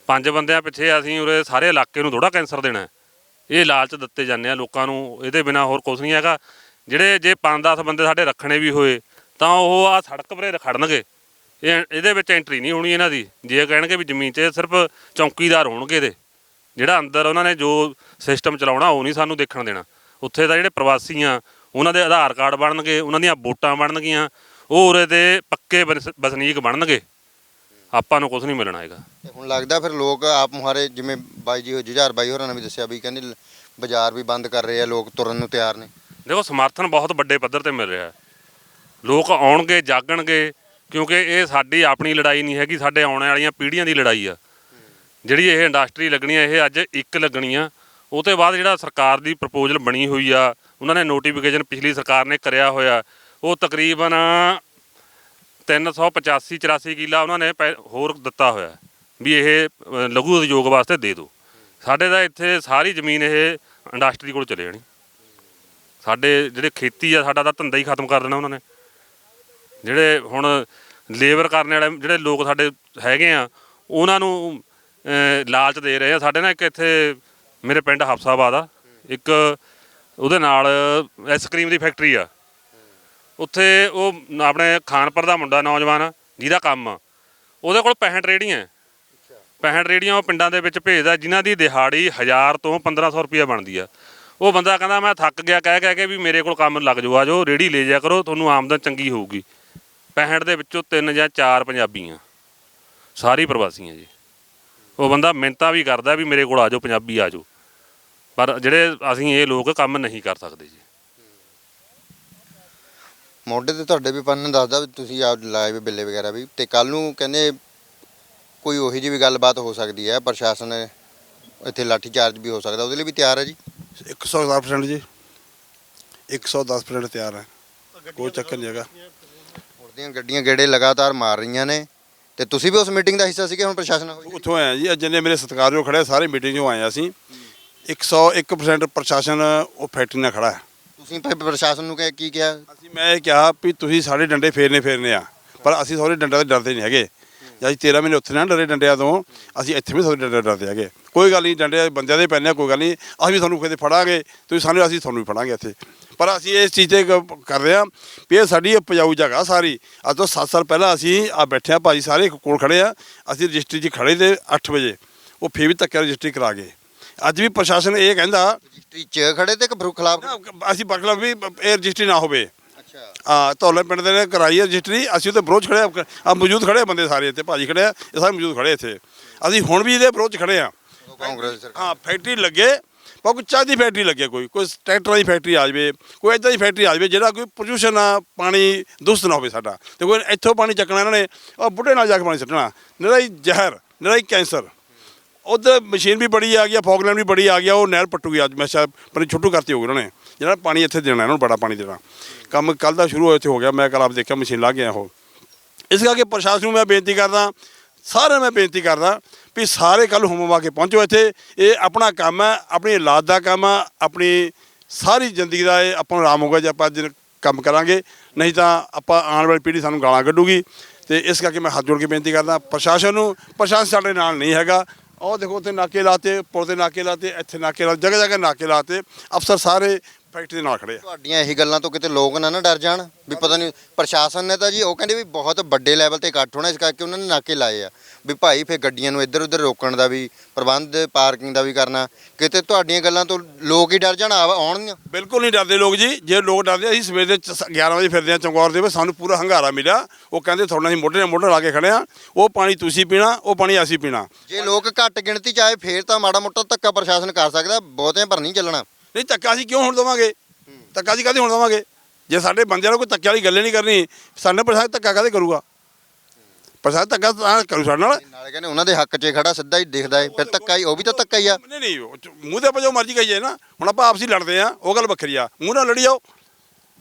F: ਪੰਜ ਬੰਦਿਆਂ ਪਿੱਛੇ ਅਸੀਂ ਉਰੇ ਸਾਰੇ ਇਲਾਕੇ ਨੂੰ ਥੋੜਾ ਕੈਂਸਰ ਦੇਣਾ ਹੈ। ਇਹ ਲਾਲਚ ਦਿੱਤੇ ਜਾਂਦੇ ਆ ਲੋਕਾਂ ਨੂੰ, ਇਹਦੇ ਬਿਨਾ ਹੋਰ ਕੁਝ ਨਹੀਂ ਹੈਗਾ। ਜਿਹੜੇ ਜੇ 5-10 ਬੰਦੇ ਸਾਡੇ ਰੱਖਣੇ ਵੀ ਹੋਏ, ਤਾਂ ਉਹ ਆ ਸੜਕ ਪਰੇ ਖੜਨਗੇ। ਇਹ ਇਹਦੇ ਵਿੱਚ ਐਂਟਰੀ ਨਹੀਂ ਹੋਣੀ ਇਹਨਾਂ ਦੀ। ਜੇ ਕਹਿਣਗੇ ਵੀ ਜ਼ਮੀਨ 'ਚ ਸਿਰਫ ਚੌਕੀਦਾਰ ਹੋਣਗੇ ਇਹਦੇ। ਜਿਹੜਾ ਅੰਦਰ ਉਹਨਾਂ ਨੇ ਜੋ ਸਿਸਟਮ ਚਲਾਉਣਾ, ਉਹ ਨਹੀਂ ਸਾਨੂੰ ਦੇਖਣ ਦੇਣਾ। ਉੱਥੇ ਦਾ ਜਿਹੜੇ ਪ੍ਰਵਾਸੀ ਆ, ਉਹਨਾਂ ਦੇ ਆਧਾਰ ਕਾਰਡ ਬਣਨਗੇ, ਉਹਨਾਂ ਦੀਆਂ ਵੋਟਾਂ ਬਣਨਗੀਆਂ, ਉਹ ਉਰੇ ਦੇ ਪੱਕੇ ਬਸ, ਵਸਨੀਕ ਬਣਨਗੇ। ਆਪਾਂ ਨੂੰ ਕੁਝ ਨਹੀਂ ਮਿਲਣਾ ਹੈਗਾ।
A: ਤੇ ਹੁਣ ਲੱਗਦਾ ਫਿਰ ਲੋਕ ਆਪ ਮੁਹਾਰੇ ਜਿਵੇਂ ਬਾਈ ਜੀ ਜੁਝਾਰ ਬਾਈ ਹੋਰਾਂ ਨੇ ਵੀ ਦੱਸਿਆ ਵੀ ਕਹਿੰਦੇ ਲ- ਬਾਜ਼ਾਰ ਵੀ ਬੰਦ ਕਰ ਰਹੇ ਆ ਲੋਕ ਤੁਰਨ ਨੂੰ ਤਿਆਰ ਨੇ।
F: ਦੇਖੋ ਸਮਰਥਨ ਬਹੁਤ ਵੱਡੇ ਪੱਧਰ ਤੇ ਮਿਲ ਰਿਹਾ ਹੈ। ਲੋਕ ਆਉਣਗੇ ਜਾਗਣਗੇ ਕਿਉਂਕਿ ਇਹ ਸਾਡੀ ਆਪਣੀ ਲੜਾਈ ਨਹੀਂ ਹੈਗੀ ਸਾਡੇ ਆਉਣ ਵਾਲੀਆਂ ਪੀੜ੍ਹੀਆਂ ਦੀ ਲੜਾਈ ਆ। ਜਿਹੜੀ ਇਹ ਇੰਡਸਟਰੀ ਲੱਗਣੀ ਆ ਇਹ ਅੱਜ ਇੱਕ ਲੱਗਣੀ ਆ ਉਹ ਤੋਂ ਬਾਅਦ ਜਿਹੜਾ ਸਰਕਾਰ ਦੀ ਪ੍ਰਪੋਜ਼ਲ ਬਣੀ ਹੋਈ ਆ ਉਹਨਾਂ ਨੇ ਨੋਟੀਫਿਕੇਸ਼ਨ ਪਿਛਲੀ ਸਰਕਾਰ ਨੇ ਕਰਿਆ ਹੋਇਆ ਉਹ ਤਕਰੀਬਨ 385 84 ਕਿੱਲਾ ਉਹਨਾਂ ਨੇ ਪੈ- ਹੋਰ ਦਿੱਤਾ ਹੋਇਆ ਵੀ ਇਹ ਅ, ਲਘੂ ਉਦਯੋਗ ਵਾਸਤੇ ਦੇ ਦਿਓ। ਸਾਡੇ ਦਾ ਇੱਥੇ ਸਾਰੀ ਜ਼ਮੀਨ ਇਹ ਇੰਡਸਟਰੀ ਕੋਲ ਚਲੇ ਜਾਣੀ। ਸਾਡੇ ਜਿਹੜੇ ਖੇਤੀ ਆ ਸਾਡਾ ਤਾਂ ਧੰਦਾ ਹੀ ਖਤਮ ਕਰ ਦੇਣਾ ਉਹਨਾਂ ਨੇ। ਜਿਹੜੇ ਹੁਣ ਲੇਬਰ ਕਰਨ ਵਾਲੇ ਜਿਹੜੇ ਲੋਕ ਸਾਡੇ ਹੈਗੇ ਆ ਉਹਨਾਂ ਨੂੰ ਅਹ, ਲਾਲਚ ਦੇ ਰਹੇ ਆ। ਸਾਡੇ ਨਾਲ ਇੱਕ ਇੱਥੇ ਮੇਰੇ ਪਿੰਡ ਹਫਸਾਬਾਦ ਆ। ਇੱਕ ਉਹਦੇ ਨਾਲ ਆਈਸਕ੍ਰੀਮ ਦੀ ਫੈਕਟਰੀ ਆ। ਉੱਥੇ ਉਹ ਆਪਣੇ ਖਾਨਪੁਰ ਦਾ ਮੁੰਡਾ ਨੌਜਵਾਨ, ਜਿਹਦਾ ਕੰਮ ਆ। ਉਹਦੇ ਕੋਲ 65 ਰੇੜੀਆਂ 65 ਰੇੜੀਆਂ ਉਹ ਪਿੰਡਾਂ ਦੇ ਵਿੱਚ ਭੇਜਦਾ, ਜਿਨ੍ਹਾਂ ਦੀ ਦਿਹਾੜੀ 1000 ਤੋਂ 1500 ਰੁਪਏ ਬਣਦੀ ਆ। ਉਹ ਬੰਦਾ ਕਹਿੰਦਾ, ਮੈਂ ਥੱਕ ਗਿਆ। ਕਹਿ ਕਹਿ ਕੇ ਵੀ ਮੇਰੇ ਕੋਲ ਕੰਮ ਲੱਗ ਜਾਓ ਆ ਜਾਓ ਰੇੜੀ ਲੈ ਜਾ ਕਰੋ, ਤੁਹਾਨੂੰ ਆਮਦਨ ਚੰਗੀ ਹੋਊਗੀ। 65 ਦੇ ਵਿੱਚੋਂ ਤਿੰਨ ਜਾਂ ਚਾਰ ਪੰਜਾਬੀਆਂ। ਸਾਰੀ ਪ੍ਰਵਾਸੀ ਆ ਜੀ। ਉਹ ਬੰਦਾ ਮਿੰਤਾ ਵੀ ਕਰਦਾ ਵੀ ਮੇਰੇ ਕੋਲ ਆ ਜਾਓ, ਪੰਜਾਬੀ ਆ ਜਾਓ। ਪਰ ਜਿਹੜੇ ਅਸੀਂ ਇਹ ਲੋਕ ਕੰਮ ਨਹੀਂ ਕਰ ਸਕਦੇ ਜੀ।
A: ਮੋਢੇ ਤੇ ਤੁਹਾਡੇ ਵੀ ਪੰਨ ਦੱਸਦਾ ਵੀ ਤੁਸੀਂ ਆਪ ਲਾਏ ਵੀ ਬਿੱਲੇ ਵਗੈਰਾ ਵੀ। ਤੇ ਕੱਲ ਨੂੰ ਕਹਿੰਦੇ ਕੋਈ ਉਹੀ ਜਿਹੀ ਵੀ ਗੱਲਬਾਤ ਹੋ ਸਕਦੀ ਹੈ ਪ੍ਰਸ਼ਾਸਨ ਇੱਥੇ ਲਾਠੀ ਚਾਰਜ ਵੀ ਹੋ ਸਕਦਾ ਉਹਦੇ ਲਈ ਵੀ ਤਿਆਰ ਹੈ ਜੀ?
C: 110% ਜੀ। 110% ਤਿਆਰ ਹੈ। ਕੋਈ ਚੱਕਰ ਨਹੀਂ ਹੈਗਾ।
A: ਉੜਦੀਆਂ ਗੱਡੀਆਂ ਗੇੜੇ ਲਗਾਤਾਰ ਮਾਰ ਰਹੀਆਂ ਨੇ। ਤੇ ਤੁਸੀਂ ਵੀ ਉਸ ਮੀਟਿੰਗ ਦਾ ਹਿੱਸਾ ਸੀਗੇ ਹੁਣ ਪ੍ਰਸ਼ਾਸਨ?
C: ਉੱਥੋਂ ਆਏ ਜੀ। ਅੱਜ ਜਿੰਨੇ ਮੇਰੇ ਸਤਿਕਾਰਯੋਗ ਖੜੇ ਸਾਰੇ ਮੀਟਿੰਗ 'ਚੋਂ ਆਏ ਅਸੀਂ। 101% ਪ੍ਰਸ਼ਾਸਨ ਉਹ ਫੈਕਟਰੀ ਨਾਲ ਖੜਾ ਹੈ।
A: ਤੁਸੀਂ ਫਿਰ ਪ੍ਰਸ਼ਾਸਨ ਨੂੰ ਕਹਿ- ਕੀ ਕਿਹਾ?
C: ਅਸੀਂ ਮੈਂ ਇਹ ਕਿਹਾ ਵੀ ਤੁਸੀਂ ਸਾਡੇ ਡੰਡੇ ਫੇਰਨੇ ਫੇਰਨੇ ਆ। ਪਰ ਅਸੀਂ ਤੁਹਾਡੇ ਡੰਡਿਆਂ ਤੋਂ ਡਰਦੇ ਨਹੀਂ ਹੈਗੇ। ਜੇ ਅਸੀਂ 13 ਮਹੀਨੇ ਉੱਥੇ ਨਾ ਡਰੇ ਡੰਡਿਆਂ ਤੋਂ ਅਸੀਂ ਇੱਥੇ ਵੀ ਤੁਹਾਡੇ ਡੰਡੇ ਡਰਦੇ ਹੈਗੇ। ਕੋਈ ਗੱਲ ਨਹੀਂ ਡੰਡੇ ਬੰਦਿਆਂ ਦੇ ਪੈਣੇ ਆ, ਕੋਈ ਗੱਲ ਨਹੀਂ। ਅਸੀਂ ਵੀ ਤੁਹਾਨੂੰ ਕਿਤੇ ਫੜਾਂਗੇ। ਤੁਸੀਂ ਸਾਨੂੰ ਅਸੀਂ ਤੁਹਾਨੂੰ ਵੀ ਫੜਾਂਗੇ ਇੱਥੇ। ਪਰ ਅਸੀਂ ਇਸ ਚੀਜ਼ ਤੇ ਗ- ਕਰ ਰਹੇ ਹਾਂ ਵੀ ਇਹ ਸਾਡੀ ਇਹ ਪਜਾਊ ਜਗ੍ਹਾ ਸਾਰੀ। ਅੱਜ ਤੋਂ 7 ਸਾਲ ਪਹਿਲਾਂ ਅਸੀਂ ਆ ਬੈਠੇ ਆ ਭਾਜੀ ਸਾਰੇ ਕੋਲ ਖੜੇ ਆ। ਅਸੀਂ ਰਜਿਸਟਰੀ 'ਚ ਖੜੇ ਤੇ 8 ਵਜੇ। ਉਹ ਫੇਰ ਵੀ ਤੱਕ ਰਜਿਸਟਰੀ ਕਰਾ ਗਏ ਅੱਜ ਵੀ ਪ੍ਰਸ਼ਾਸਨ ਇਹ ਕਹਿੰਦਾ
A: ਰਜਿਸਟਰੀ 'ਚ ਖੜੇ ਤੇ ਕਬਰੂ ਖਿਲਾਫ?
C: ਨਾ, ਅਸੀਂ ਬਖਲਾ ਵੀ ਇਹ ਰਜਿਸਟਰੀ ਨਾ ਹੋਵੇ।
A: ਅੱਛਾ।
C: ਆ ਧੌਲੇ ਪਿੰਡ ਦੇ ਨੇ ਕਰਾਈ ਹੈ ਰਜਿਸਟਰੀ ਅਸੀਂ ਉਹਦੇ ਵਿਰੋਧ 'ਚ ਖੜੇ ਆ ਮੌਜੂਦ ਖੜੇ ਆ ਬੰਦੇ ਸਾਰੇ ਇੱਥੇ ਭਾਜੀ ਖੜੇ ਆ ਇਹ ਸਾਰੇ ਮੌਜੂਦ ਖੜੇ ਇੱਥੇ। ਅਸੀਂ ਹੁਣ ਵੀ ਇਹਦੇ ਵਿਰੋਧ 'ਚ ਖੜੇ ਆ।
A: ਕਾਂਗਰਸ ਸਰਕਾਰ।
C: ਹਾਂ ਫੈਕਟਰੀ ਲੱਗੇ ਪਰ ਕੋਈ ਚਾਹ ਦੀ ਫੈਕਟਰੀ ਲੱਗੇ ਕੋਈ ਕੋਈ ਟਰੈਕਟਰਾਂ ਦੀ ਫੈਕਟਰੀ ਆ ਜਾਵੇ ਕੋਈ ਇਦਾਂ ਦੀ ਫੈਕਟਰੀ ਆ ਜਾਵੇ ਜਿਹੜਾ ਕੋਈ ਪ੍ਰਦੂਸ਼ਣ ਆ ਪਾਣੀ ਦੁਸਤ ਨਾ ਹੋਵੇ ਸਾਡਾ। ਤੇ ਕੋਈ ਇੱਥੋਂ ਪਾਣੀ ਚੱਕਣਾ ਇਹਨਾਂ ਨੇ ਉਹ ਬੁੱਢੇ ਨਾਲ ਜਾ ਕੇ ਪਾਣੀ ਸੁੱਟਣਾ ਨਿਰਾ ਹੀ ਜ਼ਹਿਰ ਨਿਰਾ ਹੀ ਕੈਂਸਰ। ਉਧਰ ਮਸ਼ੀਨ ਵੀ ਬੜੀ ਆ ਗਈ ਆ ਫੌਗਲੈਂਡ ਵੀ ਬੜੀ ਆ ਗਿਆ ਉਹ ਨਹਿਰ ਪੱਟੂਗੀ ਅੱਜ। ਮੈਂ ਸ਼ਾਇਦ ਪਰ ਛੁੱਟੂ ਕਰਤੀ ਹੋਊਗੀ ਉਹਨਾਂ ਨੇ। ਜਿਹੜਾ ਪਾਣੀ ਇੱਥੇ ਦੇਣਾ, ਇਹਨਾਂ ਨੂੰ ਬੜਾ ਪਾਣੀ ਦੇਣਾ। ਕੰਮ ਕੱਲ ਦਾ ਸ਼ੁਰੂ ਹੋਇਆ, ਇੱਥੇ ਹੋ ਗਿਆ। ਮੈਂ ਕੱਲ ਆਪ ਦੇਖਿਆ, ਮਸ਼ੀਨ ਲਾ ਗਿਆ ਉਹ। ਇਸ ਕਰਕੇ ਪ੍ਰਸ਼ਾਸਨ ਨੂੰ ਮੈਂ ਬੇਨਤੀ ਕਰਦਾ, ਸਾਰਿਆਂ ਨੂੰ ਮੈਂ ਬੇਨਤੀ ਕਰਦਾ ਵੀ ਸਾਰੇ ਕੱਲ ਹੁਮਵਾ ਕੇ ਪਹੁੰਚੋ ਇੱਥੇ। ਇਹ ਆਪਣਾ ਕੰਮ ਹੈ, ਆਪਣੀ ਔਲਾਦ ਦਾ ਕੰਮ ਹੈ ਆਪਣੀ ਸਾਰੀ ਜ਼ਿੰਦਗੀ ਦਾ ਇਹ ਆਪਾਂ ਨੂੰ ਆਰਾਮ ਹੋਊਗਾ ਜੇ ਆਪਾਂ ਅੱਜ ਕੰਮ ਕਰਾਂਗੇ। ਨਹੀਂ ਤਾਂ ਆਪਾਂ ਆਉਣ ਵਾਲੀ ਪੀੜ੍ਹੀ ਸਾਨੂੰ ਗਾਲਾਂ ਕੱਢੂਗੀ। ਤੇ ਇਸ ਕਰਕੇ ਮੈਂ ਹੱਥ ਜੋੜ ਕੇ ਬੇਨਤੀ ਕਰਦਾ, ਪ੍ਰਸ਼ਾਸਨ ਨੂੰ, ਪ੍ਰਸ਼ਾਸਨ ਸਾਡੇ ਨਾਲ ਨਹੀਂ ਹੈਗਾ। ਉਹ ਦੇਖੋ ਉੱਥੇ ਨਾਕੇ ਲਾਤੇ, ਪੁਲ ਦੇ ਨਾਕੇ ਲਾਤੇ, ਇੱਥੇ ਨਾਕੇ ਲਾ ਜਗ੍ਹਾ ਜਗ੍ਹਾ ਨਾਕੇ ਲਾਤੇ। ਅਫਸਰ ਸਾਰੇ ਫੈਕਟਰੀ ਦੇ ਨਾਲ ਖੜੇ ਆ।
A: ਤੁਹਾਡੀਆਂ ਇਹੀ ਗੱਲਾਂ ਤੋਂ ਕਿਤੇ ਲੋਕ ਨਾ ਨਾ ਡਰ ਜਾਣ ਵੀ ਪਤਾ ਨਹੀਂ ਪ੍ਰਸ਼ਾਸਨ ਨੇ ਤਾਂ ਜੀ ਉਹ ਕਹਿੰਦੇ ਵੀ ਬਹੁਤ ਵੱਡੇ ਲੈਵਲ ਤੇ ਇਕੱਠ ਹੋਣਾ ਇਸ ਕਰਕੇ ਉਹਨਾਂ ਨੇ ਨਾਕੇ ਲਾਏ ਆ ਵੀ ਭਾਈ ਫੇ ਗੱਡੀਆਂ ਨੂੰ ਇੱਧਰ ਉੱਧਰ ਰੋਕਣ ਦਾ ਵੀ ਪ੍ਰਬੰਧ ਪਾਰਕਿੰਗ ਦਾ ਵੀ ਕਰਨਾ ਕਿਤੇ ਤੁਹਾਡੀਆਂ ਗੱਲਾਂ ਤੋਂ ਲੋਕ ਹੀ ਡਰ ਜਾਣ ਆ- ਆਉਣਗੀਆਂ
C: ਬਿਲਕੁਲ ਨਹੀਂ ਡਰਦੇ ਲੋਕ ਜੀ ਜੇ ਲੋਕ ਡਰਦੇ ਅਸੀਂ ਸਵੇਰ ਦੇ ਚ- 11 ਵਜੇ ਫਿਰਦੇ ਆ ਚੰਗੌਰ ਦੇ ਵਿੱਚ ਸਾਨੂੰ ਪੂਰਾ ਹੰਗਾਰਾ ਮਿਲਿਆ ਉਹ ਕਹਿੰਦੇ ਤੁਹਾਡਾ ਅਸੀਂ ਮੋਢੇ ਨਾਲ ਮੋਢਾ ਲਾ ਕੇ ਖੜੇ ਆ ਉਹ ਪਾਣੀ ਤੁਸੀਂ ਪੀਣਾ ਉਹ ਪਾਣੀ ਅਸੀਂ ਪੀਣਾ।
A: ਜੇ ਲੋਕ ਘੱਟ ਗਿਣਤੀ ਚ ਆਏ ਫੇਰ ਤਾਂ ਮਾੜਾ ਮੋਟਾ ਧੱਕਾ ਪ੍ਰਸ਼ਾਸਨ ਕਰ ਸਕਦਾ ਬਹੁਤਿਆਂ ਪਰ ਨਹੀਂ ਚੱਲਣਾ।
C: ਨਹੀਂ ਧੱਕਾ ਅਸੀਂ ਕਿਉਂ ਹੁਣ ਦੇਵਾਂਗੇ? ਧੱਕਾ ਅਸੀਂ ਕਾਹਦੇ ਹੁਣ ਦੇਵਾਂਗੇ? ਜੇ ਸਾਡੇ ਬੰਦਿਆਂ ਨੂੰ ਕੋਈ ਧੱਕੇ ਵਾਲੀ ਗੱਲ ਨਹੀਂ ਕਰਨੀ ਸਾਡੇ ਪ੍ਰਸ਼ਾਸਨ ਧੱਕਾ ਕਾਹਦੇ ਕਰੂਗਾ? ਪ੍ਰਸ਼ਾਸਨ ਧੱਕਾ ਤਾਂ ਕਰੂ ਸਾਡੇ ਨਾਲ।
A: ਨਾਲੇ ਕਹਿੰਦੇ ਉਹਨਾਂ ਦੇ ਹੱਕ 'ਚ ਖੜਾ ਸਿੱਧਾ ਹੀ ਦਿਖਦਾ ਹੈ ਫਿਰ ਧੱਕਾ ਹੀ ਉਹ ਵੀ ਤਾਂ ਧੱਕਾ ਹੀ ਆ।
C: ਨਹੀਂ ਨਹੀਂ ਮੂੰਹ ਤੇ ਆਪਾਂ ਜੋ ਮਰਜ਼ੀ ਕਹੀਏ ਨਾ ਹੁਣ ਆਪਾਂ ਆਪਸੀ ਲੜਦੇ ਆ ਉਹ ਗੱਲ ਵੱਖਰੀ ਆ। ਮੂੰਹ ਨਾਲ ਲੜੀ ਜਾਓ।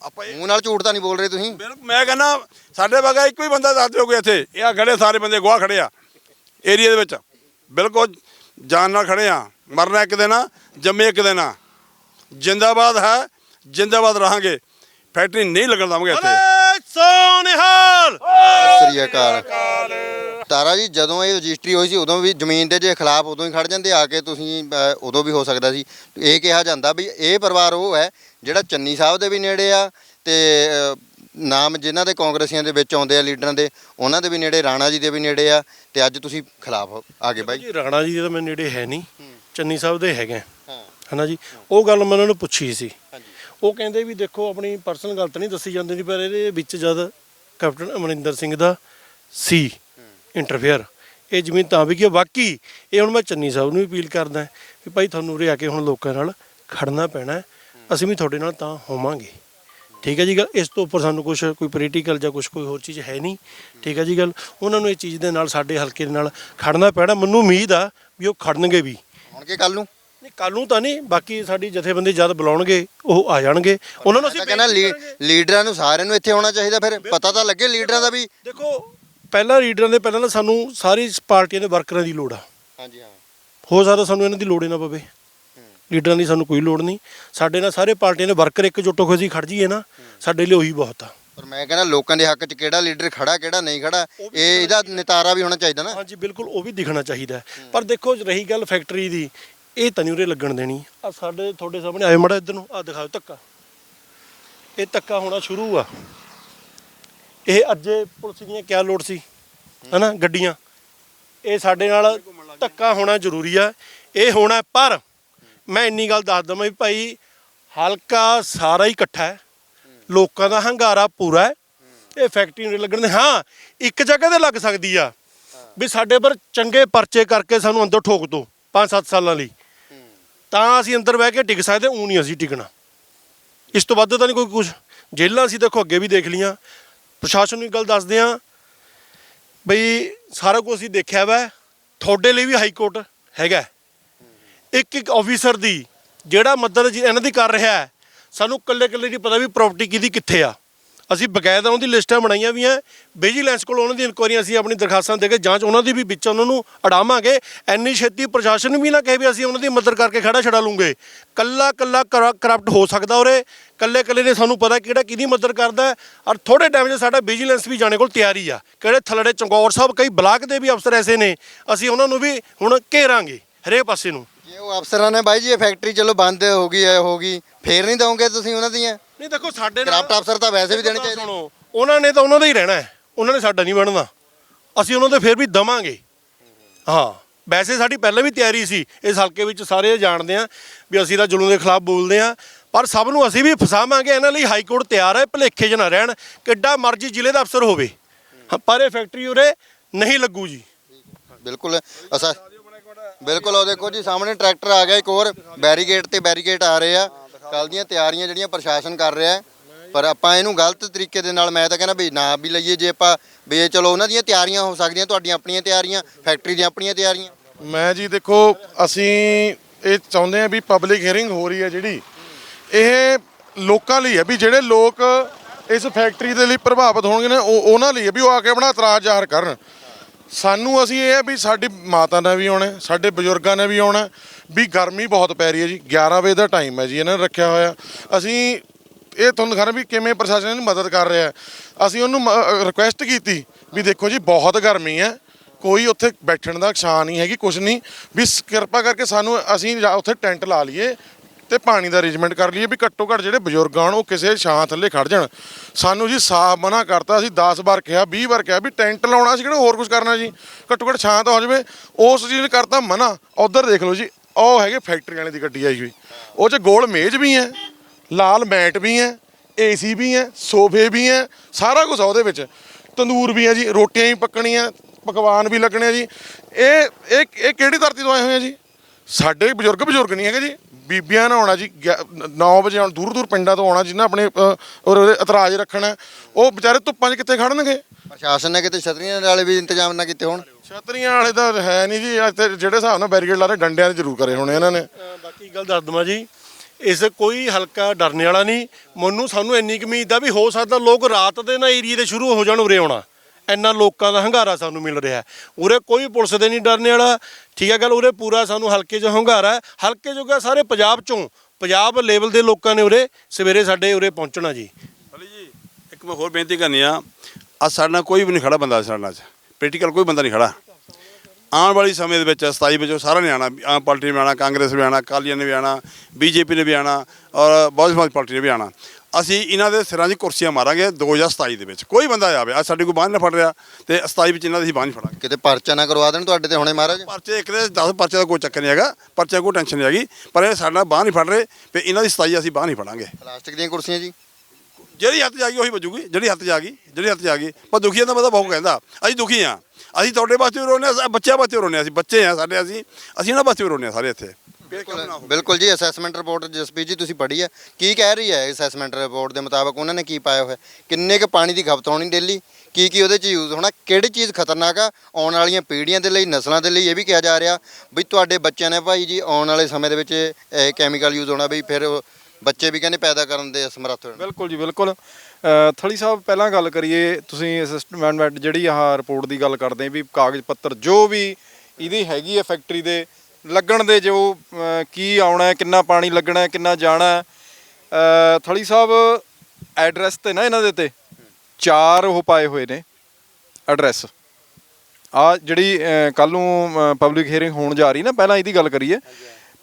C: ਆਪਾਂ ਇਹ
A: ਮੂੰਹ ਨਾਲ ਝੂਠ ਤਾਂ ਨਹੀਂ ਬੋਲ ਰਹੇ ਤੁਸੀਂ।
C: ਬਿਲਕੁਲ ਮੈਂ ਕਹਿੰਦਾ ਸਾਡੇ ਵਗਾ ਇੱਕੋ ਹੀ ਬੰਦਾ ਦੱਸ ਦਿਓਗੇ ਇੱਥੇ ਇਹ ਆ ਖੜੇ ਸਾਰੇ ਬੰਦੇ ਗਵਾਹ ਖੜੇ ਆ ਏਰੀਆ ਦੇ ਵਿੱਚ। ਬਿਲਕੁਲ ਜਾਨ ਨਾਲ ਖੜੇ ਆ ਮਰਨਾ ਇੱਕ ਦਿਨ ਆ ਜੰਮੇ ਇੱਕ ਦਿਨ ਆ। ਜਿੰਦਾਬਾਦ ਹੈ ਜਿੰਦਾਬਾਦ ਰਹਾਂਗੇ। ਫੈਕਟਰੀ ਨਹੀਂ ਲੱਗਣ ਦਵਾਂਗੇ ਇੱਥੇ।
B: ਸੋਨਿਹਾਲ।
A: ਸਤਿ ਸ੍ਰੀ ਅਕਾਲ। ਤਾਰਾ ਜੀ ਜਦੋਂ ਇਹ ਰਜਿਸਟਰੀ ਹੋਈ ਸੀ ਉਦੋਂ ਵੀ ਜ਼ਮੀਨ ਦੇ ਜੇ ਖਿਲਾਫ ਉਦੋਂ ਹੀ ਖੜ ਜਾਂਦੇ ਆ ਕੇ ਤੁਸੀਂ ਅ, ਉਦੋਂ ਵੀ ਹੋ ਸਕਦਾ ਸੀ। ਇਹ ਕਿਹਾ ਜਾਂਦਾ ਵੀ ਇਹ ਪਰਿਵਾਰ ਉਹ ਹੈ ਜਿਹੜਾ ਚੰਨੀ ਸਾਹਿਬ ਦੇ ਵੀ ਨੇੜੇ ਆ ਤੇ ਅ, ਨਾਮ ਜਿਨ੍ਹਾਂ ਦੇ ਕਾਂਗਰਸੀਆਂ ਦੇ ਵਿੱਚ ਆਉਂਦੇ ਆ ਲੀਡਰਾਂ ਦੇ ਉਹਨਾਂ ਦੇ ਵੀ ਨੇੜੇ ਰਾਣਾ ਜੀ ਦੇ ਵੀ ਨੇੜੇ ਆ ਤੇ ਅੱਜ ਤੁਸੀਂ ਖਿਲਾਫ ਆ ਗਏ ਬਾਈ।
B: ਜੀ ਰਾਣਾ ਜੀ ਦੇ ਤਾਂ ਮੇਰੇ ਨੇੜੇ ਹੈ ਨਹੀਂ। ਚੰਨੀ ਸਾਹਿਬ ਦੇ ਹੈਗੇ ਹਨਾ ਜੀ? ਉਹ ਗੱਲ ਮੈਂ ਉਹਨਾਂ ਨੂੰ ਪੁੱਛੀ ਸੀ। ਉਹ ਕਹਿੰਦੇ ਵੀ ਦੇਖੋ, ਆਪਣੀ ਪਰਸਨਲ ਗੱਲ ਤਾਂ ਨਹੀਂ ਦੱਸੀ ਜਾਂਦੀ ਸੀ ਪਰ ਇਹਦੇ ਵਿੱਚ ਜਦ ਕੈਪਟਨ ਅਮਰਿੰਦਰ ਸਿੰਘ ਦਾ ਸੀ ਇੰਟਰਫੇਅਰ ਇਹ ਜ਼ਮੀਨ ਤਾਂ ਵੀ ਕਿ ਬਾਕੀ ਇਹ ਹੁਣ ਮੈਂ ਚੰਨੀ ਸਾਹਿਬ ਨੂੰ ਵੀ ਅਪੀਲ ਕਰਦਾ ਵੀ ਭਾਈ ਤੁਹਾਨੂੰ ਉਰੇ ਆ ਕੇ ਹੁਣ ਲੋਕਾਂ ਨਾਲ ਖੜਨਾ ਪੈਣਾ ਅਸੀਂ ਵੀ ਤੁਹਾਡੇ ਨਾਲ ਤਾਂ ਹੋਵਾਂਗੇ। ਠੀਕ ਹੈ ਜੀ ਗੱਲ? ਇਸ ਤੋਂ ਉੱਪਰ ਸਾਨੂੰ ਕੁਝ ਕੋਈ ਪੋਲੀਟੀਕਲ ਜਾਂ ਕੁਝ ਕੋਈ ਹੋਰ ਚੀਜ਼ ਹੈ ਨਹੀਂ। ਠੀਕ ਹੈ ਜੀ ਗੱਲ? ਉਹਨਾਂ ਨੂੰ ਇਹ ਚੀਜ਼ ਦੇ ਨਾਲ, ਸਾਡੇ ਹਲਕੇ ਦੇ ਨਾਲ ਖੜਨਾ ਪੈਣਾ। ਮੈਨੂੰ ਉਮੀਦ ਆ ਵੀ ਉਹ ਖੜਨਗੇ ਵੀ।
A: ਆਉਣਗੇ ਕੱਲ ਨੂੰ?
B: ਕੱਲ ਨੂੰ ਤਾਂ ਨਹੀਂ ਬਾਕੀ ਸਾਡੀ ਜਥੇਬੰਦੀ ਜਦ ਬੁਲਾਉਣਗੇ ਉਹ ਆ ਜਾਣਗੇ। ਉਹਨਾਂ ਨੂੰ ਅਸੀਂ
A: ਤਾਂ ਕਹਿੰਦਾ ਲੀ- ਲੀਡਰਾਂ ਨੂੰ ਸਾਰਿਆਂ ਨੂੰ ਇੱਥੇ ਆਉਣਾ ਚਾਹੀਦਾ ਫਿਰ ਪਤਾ ਤਾਂ ਲੱਗੇ ਲੀਡਰਾਂ ਦਾ ਵੀ।
B: ਦੇਖੋ ਪਹਿਲਾਂ ਲੀਡਰਾਂ ਦੇ ਪਹਿਲਾਂ ਤਾਂ ਸਾਨੂੰ ਸਾਰੀ ਪਾਰਟੀਆਂ ਦੇ ਵਰਕਰਾਂ ਦੀ ਲੋੜ ਆ।
A: ਹਾਂਜੀ ਹਾਂ।
B: ਹੋ ਸਕਦਾ ਸਾਨੂੰ ਇਹਨਾਂ ਦੀ ਲੋੜ ਹੀ ਨਾ ਪਵੇ। ਲੀਡਰਾਂ ਦੀ ਸਾਨੂੰ ਕੋਈ ਲੋੜ ਨਹੀਂ। ਸਾਡੇ ਨਾਲ ਸਾਰੇ ਪਾਰਟੀਆਂ ਦੇ ਵਰਕਰ ਇਕਜੁੱਟ ਹੋ ਕੇ ਅਸੀਂ ਖੜ ਜਾਈਏ ਨਾ ਸਾਡੇ ਲਈ ਉਹੀ ਬਹੁਤ ਆ।
A: ਪਰ ਮੈਂ ਕਹਿੰਦਾ ਲੋਕਾਂ ਦੇ ਹੱਕ 'ਚ ਕਿਹੜਾ ਲੀਡਰ ਖੜਾ ਕਿਹੜਾ ਨਹੀਂ ਖੜਾ ਇਹ ਇਹਦਾ ਨਿਤਾਰਾ ਵੀ ਹੋਣਾ ਚਾਹੀਦਾ ਨਾ।
B: ਹਾਂਜੀ ਬਿਲਕੁਲ ਉਹ ਵੀ ਦਿਖਣਾ ਚਾਹੀਦਾ। ਹੈ। ਪਰ ਦੇਖੋ ਰਹੀ ਗੱਲ ਫੈਕਟਰੀ ਦੀ ਇਹ ਤਾਂ ਨਹੀਂ ਉਰੇ ਲੱਗਣ ਦੇਣੀ। ਆ ਸਾਡੇ ਤੁਹਾਡੇ ਸਾਹਮਣੇ ਆਏ ਮੜਾ ਇੱਧਰ ਨੂੰ ਆ ਦਿਖਾਓ ਧੱਕਾ। ਇਹ ਧੱਕਾ ਹੋਣਾ ਸ਼ੁਰੂ ਆ। ਇਹ ਅੱਜੇ ਪੁਲਿਸ ਦੀਆਂ ਕਿਆ ਲੋੜ ਸੀ? ਹਨਾ, ਗੱਡੀਆਂ। ਇਹ ਸਾਡੇ ਨਾਲ ਧੱਕਾ ਹੋਣਾ ਜ਼ਰੂਰੀ ਆ। ਇਹ ਹੋਣਾ ਪਰ ਮੈਂ ਇੰਨੀ ਗੱਲ ਦੱਸ ਦਵਾਂ ਵੀ ਭਾਈ, ਹਲਕਾ ਸਾਰਾ ਹੀ ਇਕੱਠਾ ਹੈ। ਲੋਕਾਂ ਦਾ ਹੰਗਾਰਾ ਪੂਰਾ ਹੈ। ਇਹ ਫੈਕਟਰੀ ਨੂੰ ਲੱਗਣ ਦੇ ਹਾਂ, ਇੱਕ ਜਗ੍ਹਾ ਤੇ ਲੱਗ ਸਕਦੀ ਆ। ਵੀ ਸਾਡੇ ਪਰ ਚੰਗੇ ਪਰਚੇ ਕਰਕੇ ਸਾਨੂੰ ਅੰਦਰ ਠੋਕ ਦੋ 5-7 ਸਾਲਾਂ ਲਈ। ਤਾਂ ਅਸੀਂ ਅੰਦਰ ਬਹਿ ਕੇ ਟਿਕ ਸਕਦੇ ਉਂ ਨਹੀਂ ਅਸੀਂ ਟਿਕਣਾ ਇਸ ਤੋਂ ਵੱਧ ਤਾਂ ਨਹੀਂ ਕੋਈ ਕੁਝ ਜੇਲ੍ਹਾਂ ਅਸੀਂ ਦੇਖੋ ਅੱਗੇ ਵੀ ਦੇਖ ਲੀਆਂ ਪ੍ਰਸ਼ਾਸਨ ਨੂੰ ਇੱਕ ਗੱਲ ਦੱਸਦੇ ਆ ਬਈ ਸਾਰਾ ਕੁਝ ਅਸੀਂ ਦੇਖਿਆ ਵਾ, ਤੁਹਾਡੇ ਲਈ ਵੀ ਹਾਈ ਕੋਰਟ ਹੈਗਾ। ਇੱਕ ਇੱਕ ਆਫੀਸਰ ਦੀ ਜਿਹੜਾ ਮਦਦ ਜੀ ਇਹਨਾਂ ਦੀ ਕਰ ਰਿਹਾ ਸਾਨੂੰ ਕੱਲੇ ਕੱਲੇ ਨਹੀਂ ਪਤਾ ਵੀ ਪ੍ਰਾਪਰਟੀ ਕਿਹਦੀ ਕਿੱਥੇ ਆ। ਅਸੀਂ ਬਕਾਇਦਾ ਉਹਨਾਂ ਦੀ ਲਿਸਟਾਂ ਬਣਾਈਆਂ ਵੀ ਆ। ਵਿਜੀਲੈਂਸ ਕੋਲ ਉਹਨਾਂ ਦੀ ਇਨਕੁਆਇਰੀਆਂ ਅਸੀਂ ਆਪਣੀ ਦਰਖਾਸਤਾਂ ਦੇ ਕੇ ਜਾਂਚ, ਉਹਨਾਂ ਦੀ ਵੀ ਵਿੱਚ ਉਹਨਾਂ ਨੂੰ ਅੜਾਵਾਂਗੇ। ਐਨੀ ਛੇਤੀ ਪ੍ਰਸ਼ਾਸਨ ਵੀ ਨਾ ਕਹੇ ਵੀ ਅਸੀਂ ਉਹਨਾਂ ਦੀ ਮਦਦ ਕਰਕੇ ਖੜਾ ਛੜਾ ਲੂੰਗੇ। ਕੱਲਾ ਕੱਲਾ ਕਰਪਟ ਹੋ ਸਕਦਾ ਉਰੇ। ਕੱਲੇ ਕੱਲੇ ਨੇ ਸਾਨੂੰ ਪਤਾ ਕਿਹੜਾ ਕਿਹਦੀ ਮਦਦ ਕਰਦਾ ਔਰ ਥੋੜੇ ਟਾਈਮ 'ਚ ਸਾਡਾ ਵਿਜੀਲੈਂਸ ਵੀ ਜਾਣੇ ਕੋਲ ਤਿਆਰੀ ਆ। ਕਿਹੜੇ ਥਲੜੇ ਚੰਗੌਰ ਸਾਹਿਬ, ਕਈ ਬਲਾਕ ਦੇ ਵੀ ਅਫਸਰ ਐਸੇ ਨੇ। ਅਸੀਂ ਉਹਨਾਂ ਨੂੰ ਵੀ ਹੁਣ ਘੇਰਾਂਗੇ, ਹਰੇਕ ਪਾਸੇ ਨੂੰ।
A: ਜੇ ਉਹ ਅਫਸਰਾਂ ਨੇ ਬਾਈ ਜੀ, ਇਹ ਫੈਕਟਰੀ ਚਲੋ ਬੰਦ ਹੋ ਗਈ ਹੈ, ਹੋ ਗਈ। ਫੇਰ ਨਹੀਂ ਦਵੋਗੇ ਤੁਸੀਂ ਉਹਨਾਂ ਦੀਆਂ?
B: ਨਹੀਂ ਦੇਖੋ ਸਾਡੇ
A: ਕਰਾਫਟ ਅਫਸਰ ਤਾਂ ਵੈਸੇ ਵੀ ਦੇਣੇ ਚਾਹੀਦੇ।
B: ਸੁਣੋ ਉਹਨਾਂ ਨੇ ਤਾਂ ਉਹਨਾਂ ਦਾ ਹੀ ਰਹਿਣਾ ਹੈ ਉਹਨਾਂ ਨੇ ਸਾਡਾ ਨਹੀਂ ਬਣਨਾ। ਅਸੀਂ ਉਹਨਾਂ ਦੇ ਫਿਰ ਵੀ ਦਵਾਂਗੇ। ਹਾਂ ਵੈਸੇ ਸਾਡੀ ਪਹਿਲਾਂ ਵੀ ਤਿਆਰੀ ਸੀ ਇਸ ਹਲਕੇ ਵਿੱਚ ਸਾਰੇ ਜਾਣਦੇ ਆ ਵੀ ਅਸੀਂ ਤਾਂ ਜ਼ੁਲਮ ਦੇ ਖਿਲਾਫ ਬੋਲਦੇ ਆ ਪਰ ਸਭ ਨੂੰ ਅਸੀਂ ਵੀ ਫਸਾਵਾਂਗੇ ਇਹਨਾਂ ਲਈ ਹਾਈ ਕੋਰਟ ਤਿਆਰ ਹੈ ਭਲੇਖੇ 'ਚ ਨਾ ਰਹਿਣ ਕਿੱਡਾ ਮਰਜ਼ੀ ਜ਼ਿਲ੍ਹੇ ਦਾ ਅਫਸਰ ਹੋਵੇ। ਪਰ ਇਹ ਫੈਕਟਰੀ ਉਰੇ ਨਹੀਂ ਲੱਗੂ ਜੀ।
A: ਬਿਲਕੁਲ ਅਸਾ ਬਿਲਕੁਲ ਉਹ ਦੇਖੋ ਜੀ ਸਾਹਮਣੇ ਟਰੈਕਟਰ ਆ ਗਿਆ ਇੱਕ ਹੋਰ ਬੈਰੀਗੇਡ ਤੇ ਬੈਰੀਗੇਡ ਆ ਰਹੇ ਆ। ਕੱਲ ਦੀਆਂ ਤਿਆਰੀਆਂ ਜਿਹੜੀਆਂ ਪ੍ਰਸ਼ਾਸਨ ਕਰ ਰਿਹਾ ਹੈ, ਪਰ ਆਪਾਂ ਇਹਨੂੰ ਗਲਤ ਤਰੀਕੇ ਦੇ ਨਾਲ, ਮੈਂ ਤਾਂ ਕਹਿੰਦਾ ਵੀ ਨਾ ਵੀ ਲਈਏ, ਜੇ ਆਪਾਂ ਵੀ ਇਹ ਚਲੋ ਉਹਨਾਂ ਦੀਆਂ ਤਿਆਰੀਆਂ ਹੋ ਸਕਦੀਆਂ, ਤੁਹਾਡੀਆਂ ਆਪਣੀਆਂ ਤਿਆਰੀਆਂ, ਫੈਕਟਰੀ ਦੀਆਂ ਆਪਣੀਆਂ ਤਿਆਰੀਆਂ।
D: ਮੈਂ ਜੀ ਦੇਖੋ, ਅਸੀਂ ਇਹ ਚਾਹੁੰਦੇ ਆ ਵੀ ਪਬਲਿਕ ਹੀਅਰਿੰਗ ਹੋ ਰਹੀ ਹੈ ਜਿਹੜੀ, ਇਹ ਲੋਕਾਂ ਲਈ ਹੈ ਵੀ ਜਿਹੜੇ ਲੋਕ ਇਸ ਫੈਕਟਰੀ ਦੇ ਲਈ ਪ੍ਰਭਾਵਿਤ ਹੋਣਗੇ ਨਾ, ਉਹ ਉਹਨਾਂ ਲਈ ਹੈ ਵੀ ਉਹ ਆ ਕੇ ਆਪਣਾ ਇਤਰਾਜ਼ ਜ਼ਾਹਰ ਕਰਨ। ਸਾਨੂੰ ਅਸੀਂ ਇਹ ਹੈ ਵੀ ਸਾਡੀ ਮਾਤਾ ਨੇ ਵੀ ਆਉਣਾ ਸਾਡੇ ਬਜ਼ੁਰਗਾਂ ਨੇ ਵੀ ਆਉਣਾ ਵੀ ਗਰਮੀ ਬਹੁਤ ਪੈ ਰਹੀ ਹੈ ਜੀ 11 ਵਜੇ ਦਾ ਟਾਈਮ ਹੈ ਜੀ, ਇਹਨਾਂ ਨੇ ਰੱਖਿਆ ਹੋਇਆ। ਅਸੀਂ ਇਹ ਤੁਹਾਨੂੰ ਦਿਖਾ ਰਹੇ ਵੀ ਕਿਵੇਂ ਪ੍ਰਸ਼ਾਸਨ ਇਹਨੂੰ ਮਦਦ ਕਰ ਰਿਹਾ ਅਸੀਂ ਉਹਨੂੰ ਰਿਕੁਐਸਟ ਕੀਤੀ ਵੀ ਦੇਖੋ ਜੀ, ਬਹੁਤ ਗਰਮੀ ਹੈ, ਕੋਈ ਉੱਥੇ ਬੈਠਣ ਦਾ ਛਾਂ ਨਹੀਂ ਹੈਗੀ ਕੁਝ ਨਹੀਂ। ਵੀ ਸ- ਕਿਰਪਾ ਕਰਕੇ ਸਾਨੂੰ ਅਸੀਂ ਉੱਥੇ ਟੈਂਟ ਲਾ ਲਈਏ ਤੇ ਪਾਣੀ ਦਾ ਅਰੇਂਜਮੈਂਟ ਕਰ ਲਈਏ ਵੀ ਘੱਟੋ ਘੱਟ ਜਿਹੜੇ ਬਜ਼ੁਰਗ ਆਣ ਉਹ ਕਿਸੇ ਛਾਂ ਥੱਲੇ ਖੜ ਜਾਣ। ਸਾਨੂੰ ਜੀ ਸਾਫ਼ ਮਨਾ ਕਰਤਾ, ਅਸੀਂ 10 ਵਾਰ ਕਿਹਾ 20 ਵਾਰ ਕਿਹਾ ਵੀ ਟੈਂਟ ਲਾਉਣਾ ਸੀ ਕਿਹੜਾ ਹੋਰ ਕੁਝ ਕਰਨਾ ਜੀ। ਘੱਟੋ ਘੱਟ ਛਾਂ ਤਾਂ ਹੋ ਜਾਵੇ, ਉਸ ਚੀਜ਼ ਨੇ ਕਰਤਾ ਮਨਾ। ਉਧਰ ਦੇਖ ਲਓ ਜੀ ਉਹ ਹੈਗੇ ਫੈਕਟਰੀ ਵਾਲੇ ਦੀ ਗੱਡੀ ਆਈ ਹੋਈ। ਉਹ 'ਚ ਗੋਲ ਮੇਜ਼ ਵੀ ਹੈ, ਲਾਲ ਮੈਟ ਵੀ ਹੈ, ਏਸੀ ਵੀ ਹੈ, ਸੋਫੇ ਵੀ ਹੈ, ਸਾਰਾ ਕੁਝ ਉਹਦੇ ਵਿੱਚ। ਤੰਦੂਰ ਵੀ ਹੈ ਜੀ, ਰੋਟੀਆਂ ਵੀ ਪੱਕਣੀਆਂ, ਪਕਵਾਨ ਵੀ ਲੱਗਣੇ ਆ ਜੀ। ਇਹ ਇਹ ਇਹ ਕਿਹੜੀ ਧਰਤੀ ਤੋਂ ਆਏ ਹੋਏ ਆ ਜੀ? ਸਾਡੇ ਬਜ਼ੁਰਗ ਬਜ਼ੁਰਗ ਨਹੀਂ ਹੈਗੇ ਜੀ। ਬੀਬੀਆਂ ਨੇ ਆਉਣਾ ਜੀ 9 ਵਜੇ ਆਉਣ ਦੂਰ ਦੂਰ ਪਿੰਡਾਂ ਤੋਂ ਆਉਣਾ ਜਿਨ੍ਹਾਂ ਆਪਣੇ ਔਰ ਉਹਦੇ ਇਤਰਾਜ਼ ਰੱਖਣਾ ਉਹ ਵਿਚਾਰੇ ਧੁੱਪਾਂ 'ਚ ਕਿੱਥੇ ਖੜਨਗੇ?
A: ਪ੍ਰਸ਼ਾਸਨ ਨੇ ਕਿਤੇ ਛਤਰੀਆਂ ਵਾਲੇ ਵੀ ਇੰਤਜ਼ਾਮ ਨਾ ਕੀਤੇ ਹੋਣ?
D: ਛਤਰੀਆਂ ਵਾਲੇ ਤਾਂ ਹੈ ਨਹੀਂ ਜੀ ਅੱਜ ਤੇ ਜਿਹੜੇ ਹਿਸਾਬ ਨਾਲ ਬੈਰੀਕੇਡ ਲਾ ਰਹੇ ਡੰਡਿਆਂ ਦੇ ਜ਼ਰੂਰ ਕਰੇ ਹੋਣੇ ਇਹਨਾਂ ਨੇ।
B: ਬਾਕੀ ਗੱਲ ਦੱਸ ਦਵਾਂ ਜੀ ਇਸ ਕੋਈ ਹਲਕਾ ਡਰਨੇ ਵਾਲਾ ਨਹੀਂ। ਮੈਨੂੰ ਸਾਨੂੰ ਇੰਨੀ ਕੁ ਉਮੀਦ ਆ ਵੀ ਹੋ ਸਕਦਾ ਲੋਕ ਰਾਤ ਦੇ ਨਾ ਏਰੀਏ ਦੇ ਸ਼ੁਰੂ ਹੋ ਜਾਣ ਉਰੇ ਆਉਣਾ। ਇੰਨਾ ਲੋਕਾਂ ਦਾ ਹੰਗਾਰਾ ਸਾਨੂੰ ਮਿਲ ਰਿਹਾ ਉਰੇ ਕੋਈ ਪੁਲਿਸ ਦੇ ਨਹੀਂ ਡਰਨੇ ਵਾਲਾ। ਠੀਕ ਹੈ ਗੱਲ, ਉਰੇ ਪੂਰਾ ਸਾਨੂੰ ਹਲਕੇ 'ਚ ਹੰਗਾਰਾ ਹੈ। ਹਲਕੇ ਜੋਗਾ ਸਾਰੇ ਪੰਜਾਬ 'ਚੋਂ, ਪੰਜਾਬ ਲੈਵਲ ਦੇ ਲੋਕਾਂ ਨੇ ਉਰੇ ਸਵੇਰੇ ਸਾਡੇ ਉਰੇ ਪਹੁੰਚਣਾ ਜੀ।
C: ਅਲੀ ਜੀ, ਇੱਕ ਮੈਂ ਹੋਰ ਬੇਨਤੀ ਕਰਨੀ ਆ। ਅੱਜ ਸਾਡੇ ਨਾਲ ਕੋਈ ਵੀ ਨਹੀਂ ਖੜਾ ਬੰਦਾ ਸਾਡੇ ਨਾਲ ਪੋਲੀਟੀਕਲ ਕੋਈ ਬੰਦਾ ਨਹੀਂ ਖੜਾ। ਆਉਣ ਵਾਲੀ ਸਮੇਂ ਦੇ ਵਿੱਚ 27 ਵਿੱਚੋਂ ਸਾਰਿਆਂ ਨੇ ਆਣਾ ਆਮ ਪਾਰਟੀ ਨੇ ਵੀ ਆਣਾ ਕਾਂਗਰਸ ਵੀ ਆਣਾ ਅਕਾਲੀਆਂ ਨੇ ਵੀ ਆਣਾ ਬੀਜੇਪੀ ਨੇ ਵੀ ਆਣਾ ਔਰ ਬਹੁਤ ਸਮਾਜ ਪਾਰਟੀ ਨੇ ਵੀ ਆਣਾ ਅਸੀਂ ਇਹਨਾਂ ਦੇ ਸਿਰਾਂ 'ਚ ਕੁਰਸੀਆਂ ਮਾਰਾਂਗੇ 2027 ਦੇ ਵਿੱਚ। ਕੋਈ ਬੰਦਾ ਆਵੇ ਅੱਜ ਸਾਡੇ ਕੋਲ ਬਾਂਹ ਨਾ ਫੜ ਰਿਹਾ ਤੇ 27 ਵਿੱਚ ਇਹਨਾਂ ਦੀ ਅਸੀਂ ਬਾਂਹ ਨਹੀਂ ਫੜਾਂਗੇ।
A: ਕਿਤੇ ਪਰਚਾ ਨਾ ਕਰਵਾ ਦੇਣ ਤੁਹਾਡੇ ਤੇ ਹੁਣੇ ਮਹਾਰਾਜ?
C: ਪਰਚੇ ਇੱਕ ਦੇ 10 ਪਰਚੇ ਦਾ ਕੋਈ ਚੱਕਰ ਨਹੀਂ ਹੈਗਾ ਪਰਚੇ ਕੋਈ ਟੈਨਸ਼ਨ ਨਹੀਂ ਹੈਗੀ ਪਰ ਇਹ ਸਾਡਾ ਬਾਂਹ ਨਹੀਂ ਫੜ ਰਹੇ ਤੇ ਇਹਨਾਂ ਦੀ 27 ਅਸੀਂ ਬਾਂਹ ਨਹੀਂ ਫੜਾਂਗੇ।
A: ਪਲਾਸਟਿਕ ਦੀਆਂ ਕੁਰਸੀਆਂ ਜੀ?
C: ਜਿਹੜੀ ਹੱਥ ਗਈ ਉਹੀ ਵੱਜੂਗੀ ਜਿਹੜੀ ਹੱਥ ਗਈ ਜਿਹੜੀ ਹੱਥ ਗਈ। ਪਰ ਦੁਖੀਆਂ ਦਾ ਮਤਲਬ ਬਹੁਤ ਕਹਿੰਦਾ ਅਸੀਂ ਦੁਖੀ ਆ ਅਸੀਂ ਤੁਹਾਡੇ ਵਾਸਤੇ ਵੀ ਰੋਨੇ ਆ ਬੱਚਿਆਂ ਵਾਸਤੇ ਵੀ ਰੋਨੇ ਆ ਅਸੀਂ ਬੱਚੇ ਆ ਸਾਡੇ ਅਸੀਂ ਅਸੀਂ ਇਹਨਾਂ ਵਾਸਤੇ ਵੀ ਰੋਨੇ ਆ ਸਾਰੇ ਇੱਥੇ।
A: ਬਿਲਕੁਲ ਜੀ ਅਸੈਸਮੈਂਟ ਰਿਪੋਰਟ ਜਸਪੀਤ ਜੀ ਤੁਸੀਂ ਪੜ੍ਹੀ ਹੈ ਕੀ ਕਹਿ ਰਹੀ ਹੈ ਅਸੈਸਮੈਂਟ ਰਿਪੋਰਟ ਦੇ ਮੁਤਾਬਕ? ਉਹਨਾਂ ਨੇ ਕੀ ਪਾਇਆ ਹੋਇਆ? ਕਿੰਨੇ ਕੁ ਪਾਣੀ ਦੀ ਖਪਤ ਹੋਣੀ ਡੇਲੀ? ਕੀ ਕੀ ਉਹਦੇ ਚ ਯੂਜ਼ ਹੋਣਾ? ਕਿਹੜੀ ਚੀਜ਼ ਖਤਰਨਾਕ ਆ? ਆਉਣ ਵਾਲੀਆਂ ਪੀੜ੍ਹੀਆਂ ਦੇ ਲਈ ਨਸਲਾਂ ਦੇ ਲਈ ਇਹ ਵੀ ਕਿਹਾ ਜਾ ਰਿਹਾ। ਵੀ ਤੁਹਾਡੇ ਬੱਚਿਆਂ ਨੇ ਭਾਈ ਜੀ ਆਉਣ ਵਾਲੇ ਸਮੇਂ ਦੇ ਵਿੱਚ ਇਹ ਕੈਮੀਕਲ ਯੂਜ਼ ਹੋਣਾ ਵੀ ਫਿਰ ਬੱਚੇ ਵੀ ਕਹਿੰਦੇ ਪੈਦਾ ਕਰਨ ਦੇ ਅਸਮਰੱਥ ਹੋਣ।
E: ਬਿਲਕੁਲ ਜੀ ਬਿਲਕੁਲ। ਥਲੀ ਸਾਹਿਬ ਪਹਿਲਾਂ ਗੱਲ ਕਰੀਏ ਤੁਸੀਂ ਅਸਿਸਟਮੈਂਟ ਜਿਹੜੀ ਆਹ ਰਿਪੋਰਟ ਦੀ ਗੱਲ ਕਰਦੇ ਵੀ ਕਾਗਜ਼ ਪੱਤਰ ਜੋ ਵੀ ਇਹਦੀ ਹੈਗੀ ਹੈ ਫੈਕਟਰੀ ਦੇ ਲੱਗਣ ਦੇ ਜੋ ਕੀ ਆਉਣਾ ਹੈ ਕਿੰਨਾ ਪਾਣੀ ਲੱਗਣਾ ਹੈ ਕਿੰਨਾ ਜਾਣਾ ਥਲੀ ਸਾਹਿਬ ਐਡਰੈਸ ਤੇ ਨਾ ਇਹਨਾਂ ਦੇ ਤੇ ਚਾਰ ਉਹ ਪਾਏ ਹੋਏ ਨੇ ਐਡਰੈਸ ਆ ਜਿਹੜੀ ਕੱਲ ਨੂੰ ਪਬਲਿਕ ਹੀਅਰਿੰਗ ਹੋਣ ਜਾ ਰਹੀ ਨਾ ਪਹਿਲਾਂ ਇਹਦੀ ਗੱਲ ਕਰੀਏ।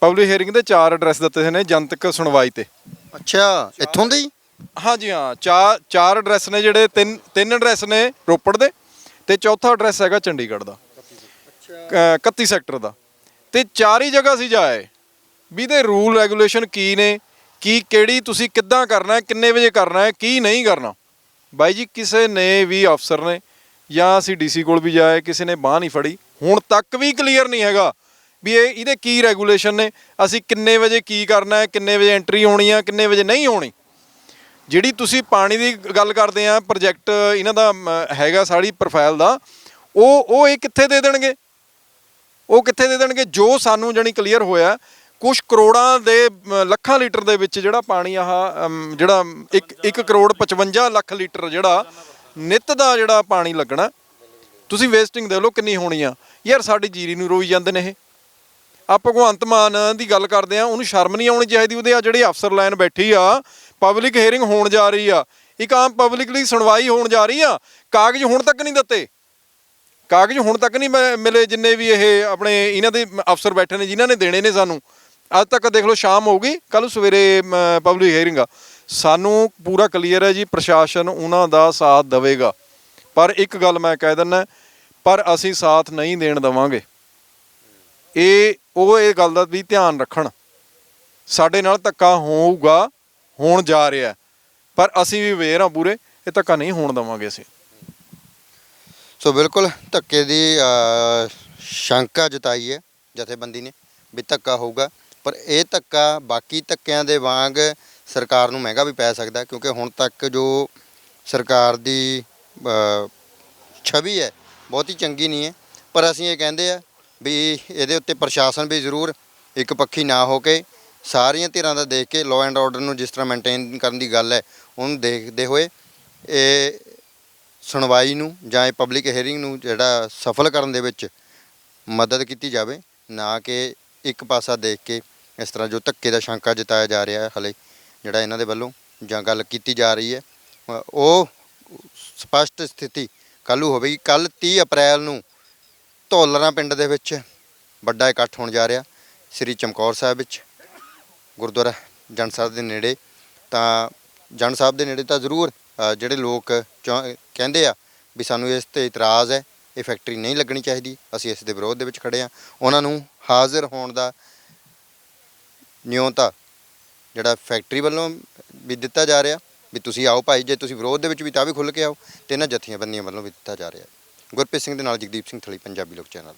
E: ਪਬਲਿਕ ਹੀਅਰਿੰਗ ਦੇ ਚਾਰ ਐਡਰੈਸ ਦਿੱਤੇ ਨੇ ਜਨਤਕ ਸੁਣਵਾਈ ਤੇ।
A: ਅੱਛਾ ਇੱਥੋਂ ਦੇ
E: ਹਾਂਜੀ ਹਾਂ ਚਾਰ ਚਾਰ ਐਡਰੈਸ ਨੇ ਜਿਹੜੇ ਤਿੰਨ ਤਿੰਨ ਐਡਰੈਸ ਨੇ ਰੋਪੜ ਦੇ ਤੇ ਚੌਥਾ ਐਡਰੈਸ ਹੈਗਾ ਚੰਡੀਗੜ੍ਹ ਦਾ। ਅ, 31 ਸੈਕਟਰ ਦਾ। ਤੇ ਚਾਰ ਹੀ ਜਗ੍ਹਾ ਸੀ ਜਾਏ। ਵੀ ਦੇ ਰੂਲ ਰੈਗੂਲੇਸ਼ਨ ਕੀ ਨੇ? ਕੀ ਕਿਹੜੀ ਤੁਸੀਂ ਕਿੱਦਾਂ ਕਰਨਾ ਹੈ? ਕਿੰਨੇ ਵਜੇ ਕਰਨਾ ਹੈ? ਕੀ ਨਹੀਂ ਕਰਨਾ? ਬਾਈ ਜੀ, ਕਿਸੇ ਨੇ ਵੀ ਅਫਸਰ ਨੇ ਜਾਂ ਅਸੀਂ ਡੀਸੀ ਕੋਲ ਵੀ ਜਾਏ, ਕਿਸੇ ਨੇ ਬਾਹ ਨਹੀਂ ਫੜੀ, ਹੁਣ ਤੱਕ ਵੀ ਕਲੀਅਰ ਨਹੀਂ ਹੈਗਾ ਵੀ ਇਹ ਇਹਦੇ ਕੀ ਰੈਗੂਲੇਸ਼ਨ ਨੇ? ਅਸੀਂ ਕਿੰਨੇ ਵਜੇ ਕੀ ਕਰਨਾ ਹੈ? ਕਿੰਨੇ ਵਜੇ ਐਂਟਰੀ ਹੋਣੀ ਆ? ਕਿੰਨੇ ਵਜੇ ਨਹੀਂ ਹੋਣੀ? ਜਿਹੜੀ ਤੁਸੀਂ ਪਾਣੀ ਦੀ ਗੱਲ ਕਰਦੇ ਆ ਪ੍ਰੋਜੈਕਟ ਇਹਨਾਂ ਦਾ ਹੈਗਾ ਸਾਰੀ ਪ੍ਰੋਫਾਈਲ ਦਾ, ਉਹ ਉਹ ਇਹ ਕਿੱਥੇ ਦੇ ਦੇਣਗੇ? ਉਹ ਕਿੱਥੇ ਦੇ ਦੇਣਗੇ? ਜੋ ਸਾਨੂੰ ਜਾਨੀ ਕਲੀਅਰ ਹੋਇਆ ਕੁਝ ਕਰੋੜਾਂ ਦੇ ਮ, ਲੱਖਾਂ ਲੀਟਰ ਦੇ ਵਿੱਚ ਜਿਹੜਾ ਪਾਣੀ ਆਹ ਜਿਹੜਾ 1 1 ਕਰੋੜ 55 ਲੱਖ ਲੀਟਰ ਜਿਹੜਾ ਨਿੱਤ ਦਾ ਜਿਹੜਾ ਪਾਣੀ ਲੱਗਣਾ ਤੁਸੀਂ ਵੇਸਟਿੰਗ ਦੇ ਲਓ ਕਿੰਨੀ ਹੋਣੀ ਆ। ਯਾਰ ਸਾਡੀ ਜੀਰੀ ਨੂੰ ਰੋਈ ਜਾਂਦੇ ਨੇ ਇਹ। ਆ ਭਗਵੰਤ ਮਾਨ ਦੀ ਗੱਲ ਕਰਦੇ ਆ ਉਹਨੂੰ ਸ਼ਰਮ ਨਹੀਂ ਆਉਣੀ ਚਾਹੀਦੀ ਉਹਦੇ ਆ ਜਿਹੜੇ ਅਫਸਰ ਲਾਈਨ ਬੈਠੀ ਆ ਪਬਲਿਕ ਹੀਅਰਿੰਗ ਹੋਣ ਜਾ ਰਹੀ ਆ ਇੱਕ ਆਮ ਪਬਲਿਕ ਲਈ ਸੁਣਵਾਈ ਹੋਣ ਜਾ ਰਹੀ ਆ ਕਾਗਜ਼ ਹੁਣ ਤੱਕ ਨਹੀਂ ਦਿੱਤੇ। ਕਾਗਜ਼ ਹੁਣ ਤੱਕ ਨਹੀਂ ਮੈਂ ਮਿਲੇ ਜਿੰਨੇ ਵੀ ਇਹ ਆਪਣੇ ਇਹਨਾਂ ਦੇ ਅਫਸਰ ਬੈਠੇ ਨੇ, ਜਿਨ੍ਹਾਂ ਨੇ ਦੇਣੇ ਨੇ ਸਾਨੂੰ। ਅੱਜ ਤੱਕ ਦੇਖ ਲਓ, ਸ਼ਾਮ ਹੋਊਗੀ ਕੱਲ ਸਵੇਰੇ ਪਬਲਿਕ ਹੀਅਰਿੰਗ ਆ। ਸਾਨੂੰ ਪੂਰਾ ਕਲੀਅਰ ਹੈ ਜੀ, ਪ੍ਰਸ਼ਾਸਨ ਉਹਨਾਂ ਦਾ ਸਾਥ ਦੇਵੇਗਾ। ਪਰ ਇੱਕ ਗੱਲ ਮੈਂ ਕਹਿ ਦਿੰਦਾ, ਪਰ ਅਸੀਂ ਸਾਥ ਨਹੀਂ ਦੇਣ ਦੇਵਾਂਗੇ। ਇਹ, ਉਹ ਇਹ ਗੱਲ ਦਾ ਵੀ ਧਿਆਨ ਰੱਖਣ। ਸਾਡੇ ਨਾਲ ਧੱਕਾ ਹੋਊਗਾ, ਹੋਣ ਜਾ ਰਿਹਾ। ਹੈ। ਪਰ ਅਸੀਂ ਵੀ ਅਵੇਅਰ ਹਾਂ ਪੂਰੇ, ਇਹ ਧੱਕਾ ਨਹੀਂ ਹੋਣ ਦੇਵਾਂਗੇ ਅਸੀਂ।
A: ਸੋ ਬਿਲਕੁਲ ਧੱਕੇ ਦੀ ਸ਼ੰਕਾ ਜਤਾਈ ਹੈ ਜਥੇਬੰਦੀ ਨੇ ਵੀ ਧੱਕਾ ਹੋਊਗਾ। ਪਰ ਇਹ ਧੱਕਾ ਬਾਕੀ ਧੱਕਿਆਂ ਦੇ ਵਾਂਗ ਸਰਕਾਰ ਨੂੰ ਮਹਿੰਗਾ ਵੀ ਪੈ ਸਕਦਾ ਕਿਉਂਕਿ ਹੁਣ ਤੱਕ ਜੋ ਸਰਕਾਰ ਦੀ ਛਵੀ ਹੈ, ਬਹੁਤੀ ਚੰਗੀ ਨਹੀਂ ਹੈ। ਪਰ ਅਸੀਂ ਇਹ ਕਹਿੰਦੇ ਆ ਵੀ ਇਹਦੇ ਉੱਤੇ ਪ੍ਰਸ਼ਾਸਨ ਵੀ ਜ਼ਰੂਰ ਇੱਕ ਪੱਖੀ ਨਾ ਹੋ ਕੇ ਸਾਰੀਆਂ ਧਿਰਾਂ ਦਾ ਦੇਖ ਕੇ ਲਾਅ ਐਂਡ ਆਰਡਰ ਨੂੰ ਜਿਸ ਤਰ੍ਹਾਂ ਮੇਨਟੇਨ ਕਰਨ ਦੀ ਗੱਲ ਹੈ, ਉਹਨੂੰ ਦੇਖਦੇ ਹੋਏ ਇਹ ਸੁਣਵਾਈ ਨੂੰ ਜਾਂ ਇਹ ਪਬਲਿਕ ਹੀਅਰਿੰਗ ਨੂੰ ਜਿਹੜਾ ਸਫਲ ਕਰਨ ਦੇ ਵਿੱਚ ਮਦਦ ਕੀਤੀ ਜਾਵੇ, ਨਾ ਕਿ ਇੱਕ ਪਾਸਾ ਦੇਖ ਕੇ ਇਸ ਤਰ੍ਹਾਂ ਜੋ ਧੱਕੇ ਦਾ ਸ਼ੰਕਾ ਜਤਾਇਆ ਜਾ ਰਿਹਾ ਹੈ ਹਲੇ ਜਿਹੜਾ ਇਹਨਾਂ ਦੇ ਵੱਲੋਂ ਜਾਂ ਗੱਲ ਕੀਤੀ ਜਾ ਰਹੀ ਹੈ। ਉਹ ਸਪਸ਼ਟ ਸਥਿਤੀ ਕੱਲ੍ਹ ਹੋਵੇਗੀ। ਕੱਲ 30 ਅਪ੍ਰੈਲ ਨੂੰ ਧੌਲਰਾ ਪਿੰਡ ਦੇ ਵਿੱਚ ਵੱਡਾ ਇਕੱਠ ਹੋਣ ਜਾ ਰਿਹਾ ਸ੍ਰੀ ਚਮਕੌਰ ਸਾਹਿਬ ਵਿੱਚ। ਗੁਰਦੁਆਰਾ ਜਨ ਸਾਹਿਬ ਦੇ ਨੇੜੇ ਤਾਂ ਜਨ ਸਾਹਿਬ ਦੇ ਨੇੜੇ ਤਾਂ ਜ਼ਰੂਰ ਜਿਹੜੇ ਲੋਕ ਚਾਹ- ਕਹਿੰਦੇ ਆ ਵੀ ਸਾਨੂੰ ਇਸ ਤੇ ਇਤਰਾਜ਼ ਹੈ, ਇਹ ਫੈਕਟਰੀ ਨਹੀਂ ਲੱਗਣੀ ਚਾਹੀਦੀ, ਅਸੀਂ ਇਸ ਦੇ ਵਿਰੋਧ ਦੇ ਵਿੱਚ ਖੜੇ ਆ ਉਹਨਾਂ ਨੂੰ ਹਾਜ਼ਰ ਹੋਣ ਦਾ ਨਿਯੋਤਾ ਜਿਹੜਾ ਫੈਕਟਰੀ ਵੱਲੋਂ ਵੀ ਦਿੱਤਾ ਜਾ ਰਿਹਾ, ਵੀ ਤੁਸੀਂ ਆਓ ਭਾਈ, ਜੇ ਤੁਸੀਂ ਵਿਰੋਧ ਦੇ ਵਿੱਚ ਵੀ ਤਾਂ ਵੀ ਖੁੱਲ੍ਹ ਕੇ ਆਓ, ਤੇ ਇਹਨਾਂ ਜਥੀਆਂ ਵੱਲੋਂ ਵੀ ਦਿੱਤਾ ਜਾ ਰਿਹਾ। ਗੁਰਪ੍ਰੀਤ ਸਿੰਘ ਦੇ ਨਾਲ ਜਗਦੀਪ ਸਿੰਘ ਥਲੀ, ਪੰਜਾਬੀ ਲੋਕ ਚੈਨਲ।